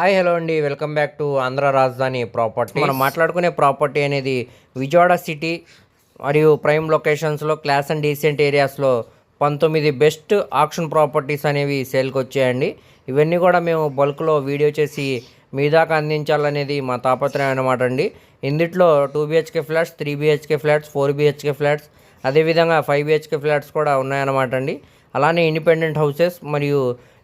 Hi hello అండి. Welcome back to Andhra రాజధాని property మనం మాట్లాడుకునే ప్రాపర్టీ అనేది విజయవాడ సిటీ మరియు ప్రైమ్ లొకేషన్స్లో క్లాస్ అండ్ డీసెంట్ ఏరియాస్లో పంతొమ్మిది బెస్ట్ ఆక్షన్ ప్రాపర్టీస్ అనేవి సేల్కి వచ్చాయండి. ఇవన్నీ కూడా మేము బల్క్లో వీడియో చేసి మీ దాకా అందించాలనేది మా తాపత్రయం అనమాట అండి. ఇందుట్లో two BHK flats three BHK flats four BHK flats అదేవిధంగా ఫైవ్ బిహెచ్కే ఫ్లాట్స్ కూడా ఉన్నాయన్నమాట అండి. అలానే ఇండిపెండెంట్ హౌసెస్ మరియు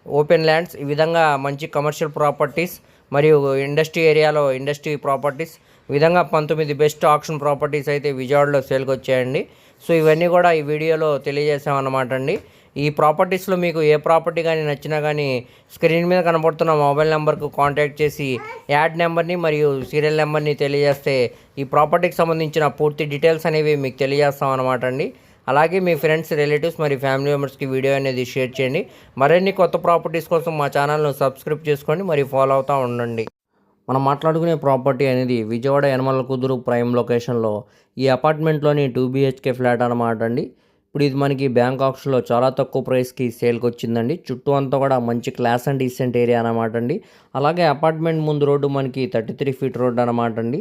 ఓపెన్ ల్యాండ్స్ ఈ విధంగా మంచి కమర్షియల్ ప్రాపర్టీస్ మరియు ఇండస్ట్రీ ఏరియాలో ఇండస్ట్రీ ప్రాపర్టీస్ ఈ విధంగా పంతొమ్మిది బెస్ట్ ఆప్షన్ ప్రాపర్టీస్ అయితే విజయవాడలో సేల్కి వచ్చాయండి. సో ఇవన్నీ కూడా ఈ వీడియోలో తెలియజేసామన్నమాట అండి. ఈ ప్రాపర్టీస్లో మీకు ఏ ప్రాపర్టీ కానీ నచ్చినా కానీ స్క్రీన్ మీద కనబడుతున్న మొబైల్ నెంబర్కు కాంటాక్ట్ చేసి యాడ్ నెంబర్ని మరియు సీరియల్ నెంబర్ని తెలియజేస్తే ఈ ప్రాపర్టీకి సంబంధించిన పూర్తి డీటెయిల్స్ అనేవి మీకు తెలియజేస్తాం అనమాట అండి. అలాగే మీ ఫ్రెండ్స్ రిలేటివ్స్ మరియు ఫ్యామిలీ మెంబర్స్కి వీడియో అనేది షేర్ చేయండి. మరిన్ని కొత్త ప్రాపర్టీస్ కోసం మా ఛానల్ను సబ్స్క్రైబ్ చేసుకోండి మరియు ఫాలో అవుతూ ఉండండి. మనం మాట్లాడుకునే ప్రాపర్టీ అనేది విజయవాడ యనమల కుదురు ప్రైమ్ లొకేషన్లో ఈ అపార్ట్మెంట్లోని టూ బీహెచ్కే ఫ్లాట్ అనమాట అండి. ఇప్పుడు ఇది మనకి బ్యాంక్ ఆప్షన్లో చాలా తక్కువ ప్రైస్కి సేల్కి వచ్చిందండి. చుట్టూ అంతా కూడా మంచి క్లాస్ అండ్ డీసెంట్ ఏరియా అనమాట అండి. అలాగే అపార్ట్మెంట్ ముందు రోడ్డు మనకి థర్టీ త్రీ ఫీట్ రోడ్ అనమాట అండి.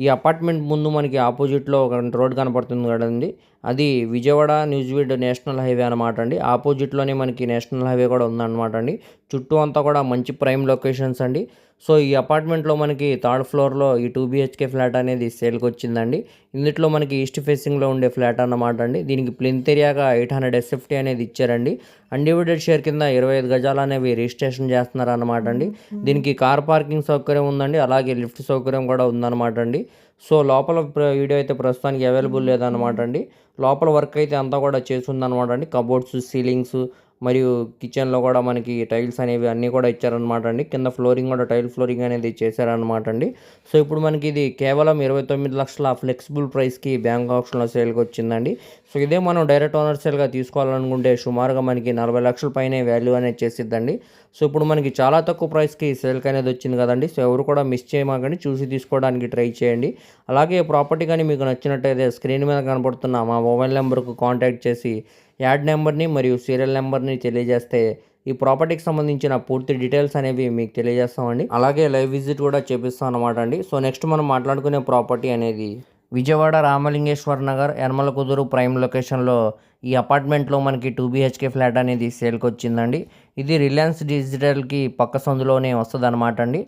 ఈ అపార్ట్మెంట్ ముందు మనకి ఆపోజిట్లో ఒక రోడ్ కనపడుతుంది కదండి. అది విజయవాడ న్యూజివీడ్ నేషనల్ హైవే అనమాట అండి. ఆపోజిట్లోనే మనకి నేషనల్ హైవే కూడా ఉందన్నమాట అండి. చుట్టూ అంతా కూడా మంచి ప్రైమ్ లొకేషన్స్ అండి. సో ఈ అపార్ట్మెంట్లో మనకి థర్డ్ ఫ్లోర్లో ఈ టూ బిహెచ్కే ఫ్లాట్ అనేది సేల్కి వచ్చిందండి. ఇందులో మనకి ఈస్ట్ ఫేసింగ్లో ఉండే ఫ్లాట్ అన్నమాట అండి. దీనికి ప్లింత్ ఏరియాగా ఎయిట్ హండ్రెడ్ ఎస్ఎఫ్టీ అనేది ఇచ్చారండి. అన్డివిడెడ్ షేర్ కింద ఇరవై ఐదు గజాలు అనేవి రిజిస్ట్రేషన్ చేస్తున్నారు అన్నమాట అండి. దీనికి కార్ పార్కింగ్ సౌకర్యం ఉందండి. అలాగే లిఫ్ట్ సౌకర్యం కూడా ఉందన్నమాట అండి. సో లోపల వీడియో అయితే ప్రస్తుతానికి అవైలబుల్ లేదన్నమాట అండి. లోపల వర్క్ అయితే అంతా కూడా చేస్తుందన్నమాట అండి. కబోర్డ్స్ సీలింగ్స్ మరియు కిచెన్లో కూడా మనకి టైల్స్ అనేవి అన్నీ కూడా ఇచ్చారనమాట అండి. కింద ఫ్లోరింగ్ కూడా టైల్ ఫ్లోరింగ్ అనేది చేశారనమాట అండి. సో ఇప్పుడు మనకి ఇది కేవలం ఇరవై తొమ్మిది లక్షల ఫ్లెక్సిబుల్ ప్రైస్కి బ్యాంక్ ఆప్షన్లో సేల్కి వచ్చిందండి. సో ఇదే మనం డైరెక్ట్ ఓనర్ సేల్గా తీసుకోవాలనుకుంటే సుమారుగా మనకి నలభై లక్షల పైనే వాల్యూ అనేది చేసిద్దండి. సో ఇప్పుడు మనకి చాలా తక్కువ ప్రైస్కి సేల్కి అనేది వచ్చింది కదండి. సో ఎవరు కూడా మిస్ చేయమాకండి. చూసి తీసుకోవడానికి ట్రై చేయండి. అలాగే ప్రాపర్టీ కానీ మీకు నచ్చినట్టయితే స్క్రీన్ మీద కనపడుతున్న మా మొబైల్ నెంబర్కు కాంటాక్ట్ చేసి యాడ్ నెంబర్ని మరియు సీరియల్ నెంబర్ని తెలియజేస్తే ఈ ప్రాపర్టీకి సంబంధించిన పూర్తి డీటెయిల్స్ అనేవి మీకు తెలియజేస్తామండి. అలాగే లైవ్ విజిట్ కూడా చేపిస్తాం అనమాట అండి. సో నెక్స్ట్ మనం మాట్లాడుకునే ప్రాపర్టీ అనేది విజయవాడ రామలింగేశ్వర్ నగర్ యనమల కుదురు ప్రైమ్ లొకేషన్లో ఈ అపార్ట్మెంట్లో మనకి టూ బీహెచ్కే ఫ్లాట్ అనేది సేల్కి వచ్చిందండి. ఇది రిలయన్స్ డిజిటల్కి పక్క సందులోనే వస్తుంది అనమాట అండి.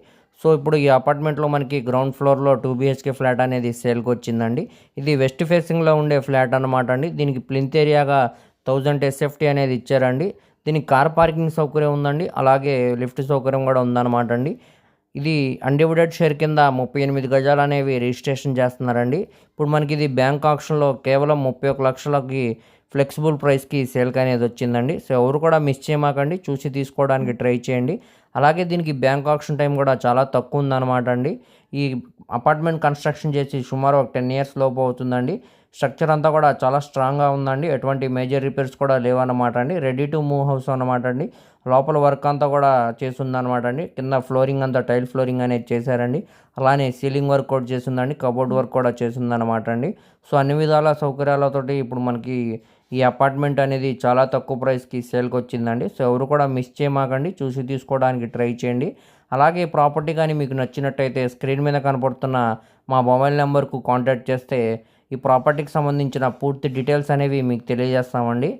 సో ఇప్పుడు ఈ అపార్ట్మెంట్లో మనకి గ్రౌండ్ ఫ్లోర్లో టూ బీహెచ్కే ఫ్లాట్ అనేది సేల్కి వచ్చిందండి. ఇది వెస్ట్ ఫేసింగ్లో ఉండే ఫ్లాట్ అనమాట అండి. దీనికి ప్లింత్ ఏరియాగా థౌజండ్ ఎస్ఎఫ్టీ అనేది ఇచ్చారండి. దీనికి కార్ పార్కింగ్ సౌకర్యం ఉందండి. అలాగే లిఫ్ట్ సౌకర్యం కూడా ఉందన్నమాట అండి. ఇది అన్డివిడెడ్ షేర్ కింద ముప్పై ఎనిమిది గజాలు అనేవి రిజిస్ట్రేషన్ చేస్తున్నారండి. ఇప్పుడు మనకి ఇది బ్యాంక్ ఆప్షన్లో కేవలం ముప్పై ఒక లక్షలకి ఫ్లెక్సిబుల్ ప్రైస్కి సేల్కి అనేది వచ్చిందండి. సో ఎవరు కూడా మిస్ చేయమాకండి. చూసి తీసుకోవడానికి ట్రై చేయండి. అలాగే దీనికి బ్యాంక్ ఆప్షన్ టైం కూడా చాలా తక్కువ ఉందన్నమాట అండి. ఈ అపార్ట్మెంట్ కన్స్ట్రక్షన్ చేసి సుమారు ఒక టెన్ ఇయర్స్ లోపు అవుతుందండి. స్ట్రక్చర్ అంతా కూడా చాలా స్ట్రాంగ్గా ఉందండి. ఎటువంటి మేజర్ రిపేర్స్ కూడా లేవన్నమాట అండి. రెడీ టు మూవ్ హౌస్ అన్నమాట అండి. లోపల వర్క్ అంతా కూడా చేస్తుందన్నమాట అండి. కింద ఫ్లోరింగ్ అంతా టైల్ ఫ్లోరింగ్ అనేది చేశారండి. అలానే సీలింగ్ వర్క్ కూడా చేసిందండి కబోర్డ్ వర్క్ కూడా చేసిందన్నమాట అండి. సో అన్ని విధాల సౌకర్యాలతోటి ఇప్పుడు మనకి ఈ అపార్ట్మెంట్ అనేది చాలా తక్కువ ప్రైస్కి సేల్కి వచ్చిందండి. సో ఎవరు కూడా మిస్ చేయమాకండి. చూసి తీసుకోవడానికి ట్రై చేయండి. అలాగే ప్రాపర్టీ కానీ మీకు నచ్చినట్టయితే స్క్రీన్ మీద కనపడుతున్న మా మొబైల్ నెంబర్కు కాంటాక్ట్ చేస్తే ఈ ప్రాపర్టీకి సంబంధించిన పూర్తి డీటెయిల్స్ అనేవి మీకు తెలియజేస్తామండి.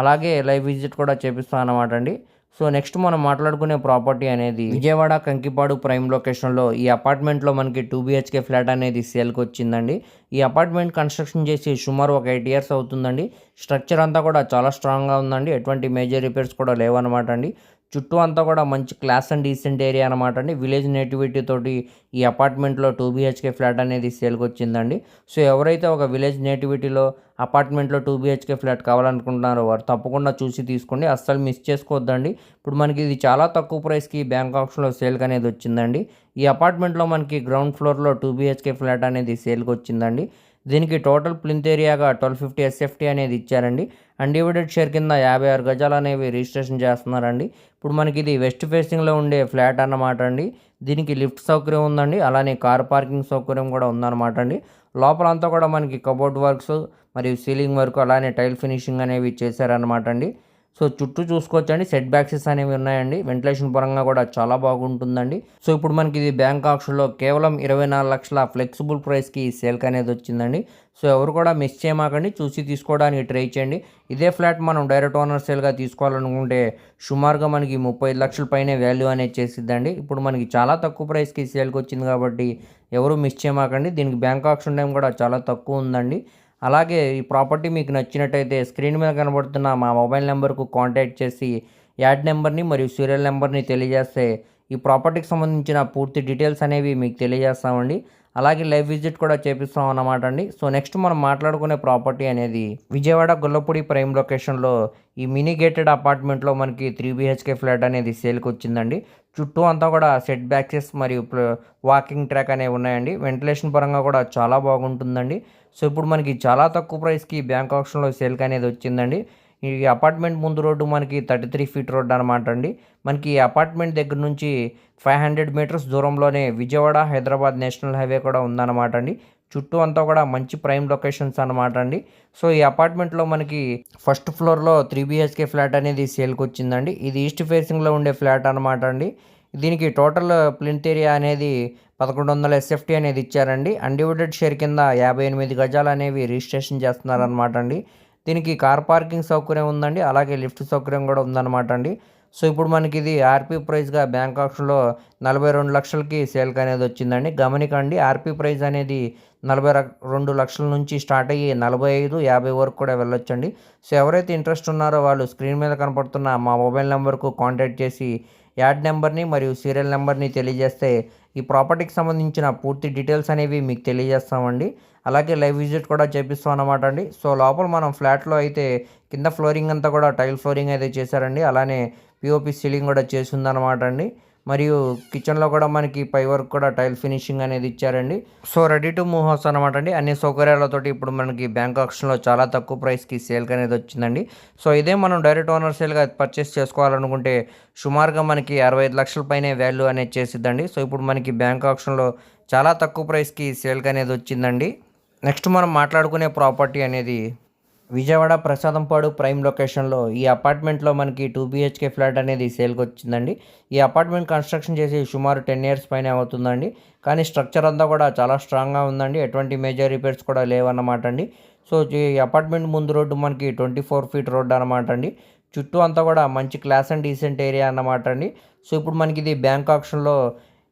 అలాగే లైవ్ విజిట్ కూడా చేపిస్తాం అన్నమాట అండి. సో నెక్స్ట్ మనం మాట్లాడుకునే ప్రాపర్టీ అనేది విజయవాడ కంకిపాడు ప్రైమ్ లొకేషన్లో ఈ అపార్ట్మెంట్లో మనకి టూ బిహెచ్కే ఫ్లాట్ అనేది సేల్కి వచ్చిందండి. ఈ అపార్ట్మెంట్ కన్స్ట్రక్షన్ చేసి సుమారు ఒక ఎయిట్ ఇయర్స్ అవుతుందండి. స్ట్రక్చర్ అంతా కూడా చాలా స్ట్రాంగ్గా ఉందండి. ఎటువంటి మేజర్ రిపేర్స్ కూడా లేవన్నమాట అండి. చుట్టూ అంతా కూడా మంచి క్లాస్ అండ్ డీసెంట్ ఏరియా అనమాట అండి. విలేజ్ నేటివిటీ తోటి ఈ అపార్ట్మెంట్లో టూ బీహెచ్కే ఫ్లాట్ అనేది సేల్కి వచ్చిందండి సో ఎవరైతే ఒక విలేజ్ నేటివిటీలో అపార్ట్మెంట్లో టూ బీహెచ్కే ఫ్లాట్ కావాలనుకుంటున్నారో వారు తప్పకుండా చూసి తీసుకోండి. అస్సలు మిస్ చేసుకోవద్దండి. ఇప్పుడు మనకి ఇది చాలా తక్కువ ప్రైస్కి బ్యాంక్ ఆప్షన్లో సేల్కి అనేది వచ్చిందండి. ఈ అపార్ట్మెంట్లో మనకి గ్రౌండ్ ఫ్లోర్లో టూ బీహెచ్కే ఫ్లాట్ అనేది సేల్కి వచ్చిందండి. దీనికి టోటల్ ప్లింత్ ఏరియాగా ట్వెల్వ్ ఫిఫ్టీ ఎస్ఎఫ్టీ అనేది ఇచ్చారండి. అన్డివైడెడ్ షేర్ కింద యాభై ఆరు గజాలు అనేవి రిజిస్ట్రేషన్ చేస్తున్నారండి. ఇప్పుడు మనకి ఇది వెస్ట్ ఫేసింగ్లో ఉండే ఫ్లాట్ అన్నమాట అండి. దీనికి లిఫ్ట్ సౌకర్యం ఉందండి. అలానే కార్ పార్కింగ్ సౌకర్యం కూడా ఉందన్నమాట అండి. లోపలంతా కూడా మనకి కబోర్డ్ వర్క్స్ మరియు సీలింగ్ వర్క్ అలానే టైల్ ఫినిషింగ్ అనేవి చేశారన్నమాట అండి. సో చుట్టూ చూసుకోవచ్చండి. సెట్ బ్యాక్సెస్ అనేవి ఉన్నాయండి. వెంటిలేషన్ పరంగా కూడా చాలా బాగుంటుందండి. సో ఇప్పుడు మనకి ఇది బ్యాంక్ ఆప్షన్లో కేవలం ఇరవై నాలుగు లక్షల ఫ్లెక్సిబుల్ ప్రైస్కి సేల్క్ అనేది వచ్చిందండి. సో ఎవరు కూడా మిస్ చేయమాకండి. చూసి తీసుకోవడానికి ట్రై చేయండి. ఇదే ఫ్లాట్ మనం డైరెక్ట్ ఓనర్ సేల్గా తీసుకోవాలనుకుంటే సుమారుగా మనకి ముప్పై లక్షల పైనే వాల్యూ అనేది చేసిద్దండి. ఇప్పుడు మనకి చాలా తక్కువ ప్రైస్కి సేల్కి వచ్చింది కాబట్టి ఎవరు మిస్ చేయమాకండి. దీనికి బ్యాంక్ ఆప్షన్ టైం కూడా చాలా తక్కువ ఉందండి. అలాగే ఈ ప్రాపర్టీ మీకు నచ్చినట్టయితే స్క్రీన్ మీద కనబడుతున్న మా మొబైల్ నెంబర్కు కాంటాక్ట్ చేసి యాడ్ నెంబర్ని మరియు సీరియల్ నెంబర్ని తెలియజేస్తే ఈ ప్రాపర్టీకి సంబంధించిన పూర్తి డీటెయిల్స్ అనేవి మీకు తెలియజేస్తామండి. అలాగే లైవ్ విజిట్ కూడా చేపిస్తాం అన్నమాట అండి. సో నెక్స్ట్ మనం మాట్లాడుకునే ప్రాపర్టీ అనేది విజయవాడ గొల్లపూడి ప్రైమ్ లొకేషన్లో ఈ మినీ గేటెడ్ అపార్ట్మెంట్లో మనకి త్రీ బిహెచ్కే ఫ్లాట్ అనేది సేల్కి వచ్చిందండి. చుట్టూ అంతా కూడా సెట్ బ్యాక్సెస్ మరియు వాకింగ్ ట్రాక్ అనేవి ఉన్నాయండి. వెంటిలేషన్ పరంగా కూడా చాలా బాగుంటుందండి. సో ఇప్పుడు మనకి చాలా తక్కువ ప్రైస్కి బ్యాంక్ ఆప్షన్లో సేల్కి అనేది వచ్చిందండి. ఈ అపార్ట్మెంట్ ముందు రోడ్డు మనకి థర్టీ త్రీ ఫీట్ రోడ్ అనమాట అండి. మనకి ఈ అపార్ట్మెంట్ దగ్గర నుంచి ఫైవ్ హండ్రెడ్ మీటర్స్ దూరంలోనే విజయవాడ హైదరాబాద్ నేషనల్ హైవే కూడా ఉందన్నమాట అండి. చుట్టూ అంతా కూడా మంచి ప్రైమ్ లొకేషన్స్ అనమాట అండి. సో ఈ అపార్ట్మెంట్లో మనకి ఫస్ట్ ఫ్లోర్లో త్రీ బిహెచ్కే ఫ్లాట్ అనేది సేల్కి వచ్చిందండి ఇది ఈస్ట్ ఫేసింగ్లో ఉండే ఫ్లాట్ అనమాట అండి. దీనికి టోటల్ ప్లింట్ ఏరియా అనేది పదకొండు వందల ఎస్ఎఫ్టీ అనేది ఇచ్చారండి. అన్డివైడెడ్ షేర్ కింద యాభై ఎనిమిది గజాలు అనేవి రిజిస్ట్రేషన్ చేస్తున్నారనమాట అండి. దీనికి కార్ పార్కింగ్ సౌకర్యం ఉందండి. అలాగే లిఫ్ట్ సౌకర్యం కూడా ఉందన్నమాట అండి. సో ఇప్పుడు మనకి ఇది ఆర్పీ ప్రైస్గా బ్యాంక్ ఆప్షన్లో నలభై రెండు లక్షలకి సేల్కి అనేది వచ్చిందండి. గమనికండి ఆర్పీ ప్రైస్ అనేది నలభై రెండు లక్షల నుంచి స్టార్ట్ అయ్యి నలభై ఐదు యాభై వరకు కూడా వెళ్ళొచ్చండి. సో ఎవరైతే ఇంట్రెస్ట్ ఉన్నారో వాళ్ళు స్క్రీన్ మీద కనపడుతున్న మా మొబైల్ నెంబర్కు కాంటాక్ట్ చేసి యాడ్ నెంబర్ని మరియు సీరియల్ నెంబర్ని తెలియజేస్తే ఈ ప్రాపర్టీకి సంబంధించిన పూర్తి డీటెయిల్స్ అనేవి మీకు తెలియజేస్తామండి. అలాగే లైవ్ విజిట్ కూడా చేపిస్తాం అన్నమాట అండి. సో లోపల మనం ఫ్లాట్లో అయితే కింద ఫ్లోరింగ్ అంతా కూడా టైల్ ఫ్లోరింగ్ అయితే చేశారండి. అలానే పిఓపి సీలింగ్ కూడా చేసిందనమాట అండి. మరియు కిచెన్లో కూడా మనకి పై వరకు కూడా టైల్ ఫినిషింగ్ అనేది ఇచ్చారండి. So ready to move house అనమాట అండి. అన్ని సౌకర్యాలతోటి ఇప్పుడు మనకి బ్యాంక్ ఆప్షన్లో చాలా తక్కువ ప్రైస్కి సేల్కి అనేది వచ్చిందండి. సో ఇదే మనం డైరెక్ట్ ఓనర్ సేల్గా పర్చేస్ చేసుకోవాలనుకుంటే సుమారుగా మనకి అరవై ఐదు లక్షల పైనే వాల్యూ అనేది చేసిద్దండి. సో ఇప్పుడు మనకి బ్యాంక్ ఆప్షన్లో చాలా తక్కువ ప్రైస్కి సేల్కి అనేది వచ్చిందండి. నెక్స్ట్ మనం మాట్లాడుకునే ప్రాపర్టీ అనేది విజయవాడ ప్రసాదంపాడు ప్రైమ్ లొకేషన్లో ఈ అపార్ట్మెంట్లో మనకి టూ బీహెచ్కే ఫ్లాట్ అనేది సేల్కి వచ్చిందండి ఈ అపార్ట్మెంట్ కన్స్ట్రక్షన్ చేసి సుమారు టెన్ ఇయర్స్ పైన అవుతుందండి. కానీ స్ట్రక్చర్ అంతా కూడా చాలా స్ట్రాంగ్గా ఉందండి. ఎటువంటి మేజర్ రిపేర్స్ కూడా లేవన్నమాట అండి. సో ఈ అపార్ట్మెంట్ ముందు రోడ్డు మనకి ట్వంటీ ఫోర్ ఫీట్ రోడ్డు అనమాట అండి. చుట్టూ అంతా కూడా మంచి క్లాస్ అండ్ డీసెంట్ ఏరియా అన్నమాట అండి. సో ఇప్పుడు మనకి ఇది బ్యాంక్ ఆప్షన్లో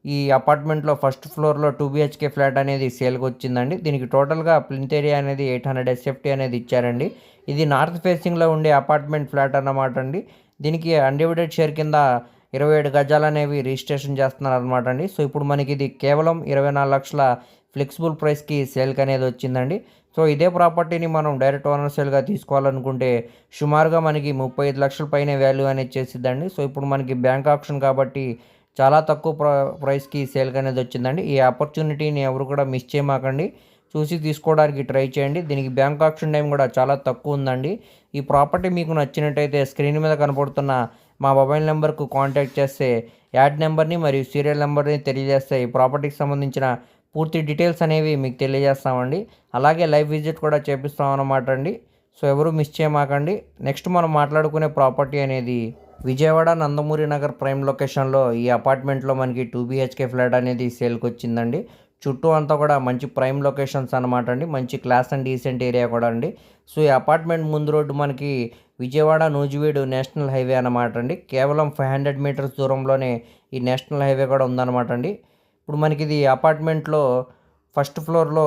ఈ అపార్ట్మెంట్లో ఫస్ట్ ఫ్లోర్లో టూ బిహెచ్కే ఫ్లాట్ అనేది సేల్కి వచ్చిందండి. దీనికి టోటల్గా ప్లింత్ ఏరియా అనేది ఎయిట్ హండ్రెడ్ ఎస్ఎఫ్టీ అనేది ఇచ్చారండి. ఇది నార్త్ ఫేసింగ్లో ఉండే అపార్ట్మెంట్ ఫ్లాట్ అన్నమాట అండి. దీనికి అన్డివిడెడ్ షేర్ కింద ఇరవై ఏడు గజాలు అనేవి రిజిస్ట్రేషన్ చేస్తున్నారు అనమాట అండి. సో ఇప్పుడు మనకి ఇది కేవలం ఇరవై నాలుగు లక్షల ఫ్లెక్సిబుల్ ప్రైస్కి సేల్కి అనేది వచ్చిందండి. సో ఇదే ప్రాపర్టీని మనం డైరెక్ట్ ఓనర్ సేల్గా తీసుకోవాలనుకుంటే సుమారుగా మనకి ముప్పై ఐదు లక్షల పైన వాల్యూ అనేది చేసిద్దండి. సో ఇప్పుడు మనకి బ్యాంక్ ఆప్షన్ కాబట్టి చాలా తక్కువ ప్ర ప్రైస్కి సేల్కి అనేది వచ్చిందండి. ఈ ఆపర్చునిటీని ఎవరు కూడా మిస్ చేయమాకండి. చూసి తీసుకోవడానికి ట్రై చేయండి. దీనికి బ్యాంక్ ఆప్షన్ టైం కూడా చాలా తక్కువ ఉందండి. ఈ ప్రాపర్టీ మీకు నచ్చినట్టయితే స్క్రీన్ మీద కనపడుతున్న మా మొబైల్ నెంబర్కు కాంటాక్ట్ చేస్తే యాడ్ నెంబర్ని మరియు సీరియల్ నెంబర్ని తెలియజేస్తే ఈ ప్రాపర్టీకి సంబంధించిన పూర్తి డీటెయిల్స్ అనేవి మీకు తెలియజేస్తామండి. అలాగే లైవ్ విజిట్ కూడా చేపిస్తాం అన్నమాట అండి. సో ఎవరు మిస్ చేయమాకండి. నెక్స్ట్ మనం మాట్లాడుకునే ప్రాపర్టీ అనేది విజయవాడ నందమూరి నగర్ ప్రైమ్ లొకేషన్లో ఈ అపార్ట్మెంట్లో మనకి టూ బీహెచ్కే ఫ్లాట్ అనేది సేల్కి వచ్చిందండి చుట్టూ అంతా కూడా మంచి ప్రైమ్ లొకేషన్స్ అనమాట అండి. మంచి క్లాస్ అండ్ డీసెంట్ ఏరియా కూడా అండి. సో ఈ అపార్ట్మెంట్ ముందు రోడ్డు మనకి విజయవాడ నూజివీడు నేషనల్ హైవే అనమాట అండి. కేవలం ఫైవ్ హండ్రెడ్ మీటర్స్ దూరంలోనే ఈ నేషనల్ హైవే కూడా ఉందన్నమాట అండి. ఇప్పుడు మనకి ఇది అపార్ట్మెంట్లో ఫస్ట్ ఫ్లోర్లో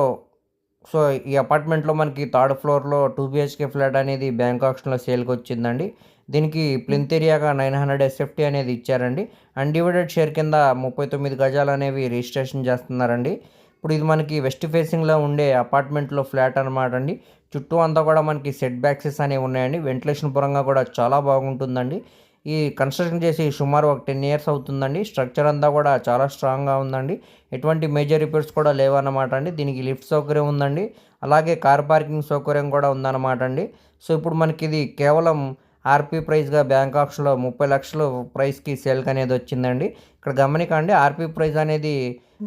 సో ఈ అపార్ట్మెంట్లో మనకి థర్డ్ ఫ్లోర్లో టూ బిహెచ్కే ఫ్లాట్ అనేది బ్యాంక్ ఆప్షన్లో సేల్కి వచ్చిందండి దీనికి ప్లింత్ ఏరియాగా నైన్ హండ్రెడ్ ఎస్ఎఫ్టీ అనేది ఇచ్చారండి. అన్డివైడెడ్ షేర్ కింద ముప్పై తొమ్మిది గజాలు అనేవి రిజిస్ట్రేషన్ చేస్తున్నారండి. ఇప్పుడు ఇది మనకి వెస్ట్ ఫేసింగ్లో ఉండే అపార్ట్మెంట్లో ఫ్లాట్ అనమాట అండి. చుట్టూ అంతా కూడా మనకి సెట్ బ్యాక్సెస్ అనేవి ఉన్నాయండి. వెంటిలేషన్ పరంగా కూడా చాలా బాగుంటుందండి. ఈ కన్స్ట్రక్షన్ చేసి సుమారు ఒక టెన్ ఇయర్స్ అవుతుందండి. స్ట్రక్చర్ అంతా కూడా చాలా స్ట్రాంగ్గా ఉందండి. ఎటువంటి మేజర్ రిపేర్స్ కూడా లేవన్నమాట అండి. దీనికి లిఫ్ట్ సౌకర్యం ఉందండి. అలాగే కార్ పార్కింగ్ సౌకర్యం కూడా ఉందన్నమాట అండి. సో ఇప్పుడు మనకి ఇది కేవలం ఆర్పీ ప్రైస్గా బ్యాంక్ ఆప్షన్లో ముప్పై లక్షలు ప్రైస్కి సేల్కి అనేది వచ్చిందండి. ఇక్కడ గమనికండి ఆర్పీ ప్రైస్ అనేది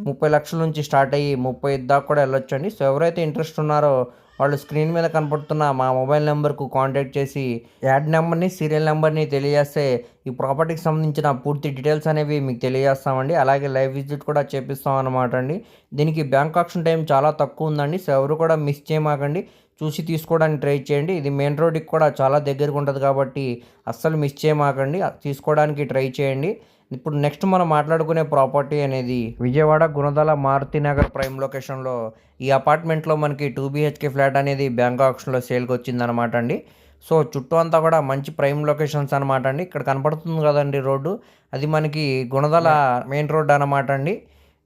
ముప్పై లక్షల నుంచి స్టార్ట్ అయ్యి ముప్పై దాకా కూడా వెళ్ళొచ్చండి. సో ఎవరైతే ఇంట్రెస్ట్ ఉన్నారో వాళ్ళు స్క్రీన్ మీద కనపడుతున్న మా మొబైల్ నెంబర్కు కాంటాక్ట్ చేసి యాడ్ నెంబర్ని సీరియల్ నెంబర్ని తెలియజేస్తే ఈ ప్రాపర్టీకి సంబంధించిన పూర్తి డీటెయిల్స్ అనేవి మీకు తెలియజేస్తామండి. అలాగే లైవ్ విజిట్ కూడా చేపిస్తాం అనమాట అండి. దీనికి బ్యాంక్ ఆప్షన్ టైం చాలా తక్కువ ఉందండి. సో ఎవరు కూడా మిస్ చేయమాకండి. చూసి తీసుకోవడానికి ట్రై చేయండి. ఇది మెయిన్ రోడ్కి కూడా చాలా దగ్గరగా ఉంటుంది కాబట్టి అస్సలు మిస్ చేయమాకండి. తీసుకోవడానికి ట్రై చేయండి. ఇప్పుడు నెక్స్ట్ మనం మాట్లాడుకునే ప్రాపర్టీ అనేది విజయవాడ గుణదల మారుతి నగర్ ప్రైమ్ లొకేషన్లో ఈ అపార్ట్మెంట్లో మనకి టూ బీహెచ్కే ఫ్లాట్ అనేది బ్యాంక్ ఆప్షన్లో సేల్కి వచ్చిందనమాట అండి. సో చుట్టూ అంతా కూడా మంచి ప్రైమ్ లొకేషన్స్ అనమాట అండి. ఇక్కడ కనపడుతుంది కదండి రోడ్డు. అది మనకి గుణదల మెయిన్ రోడ్ అనమాట అండి.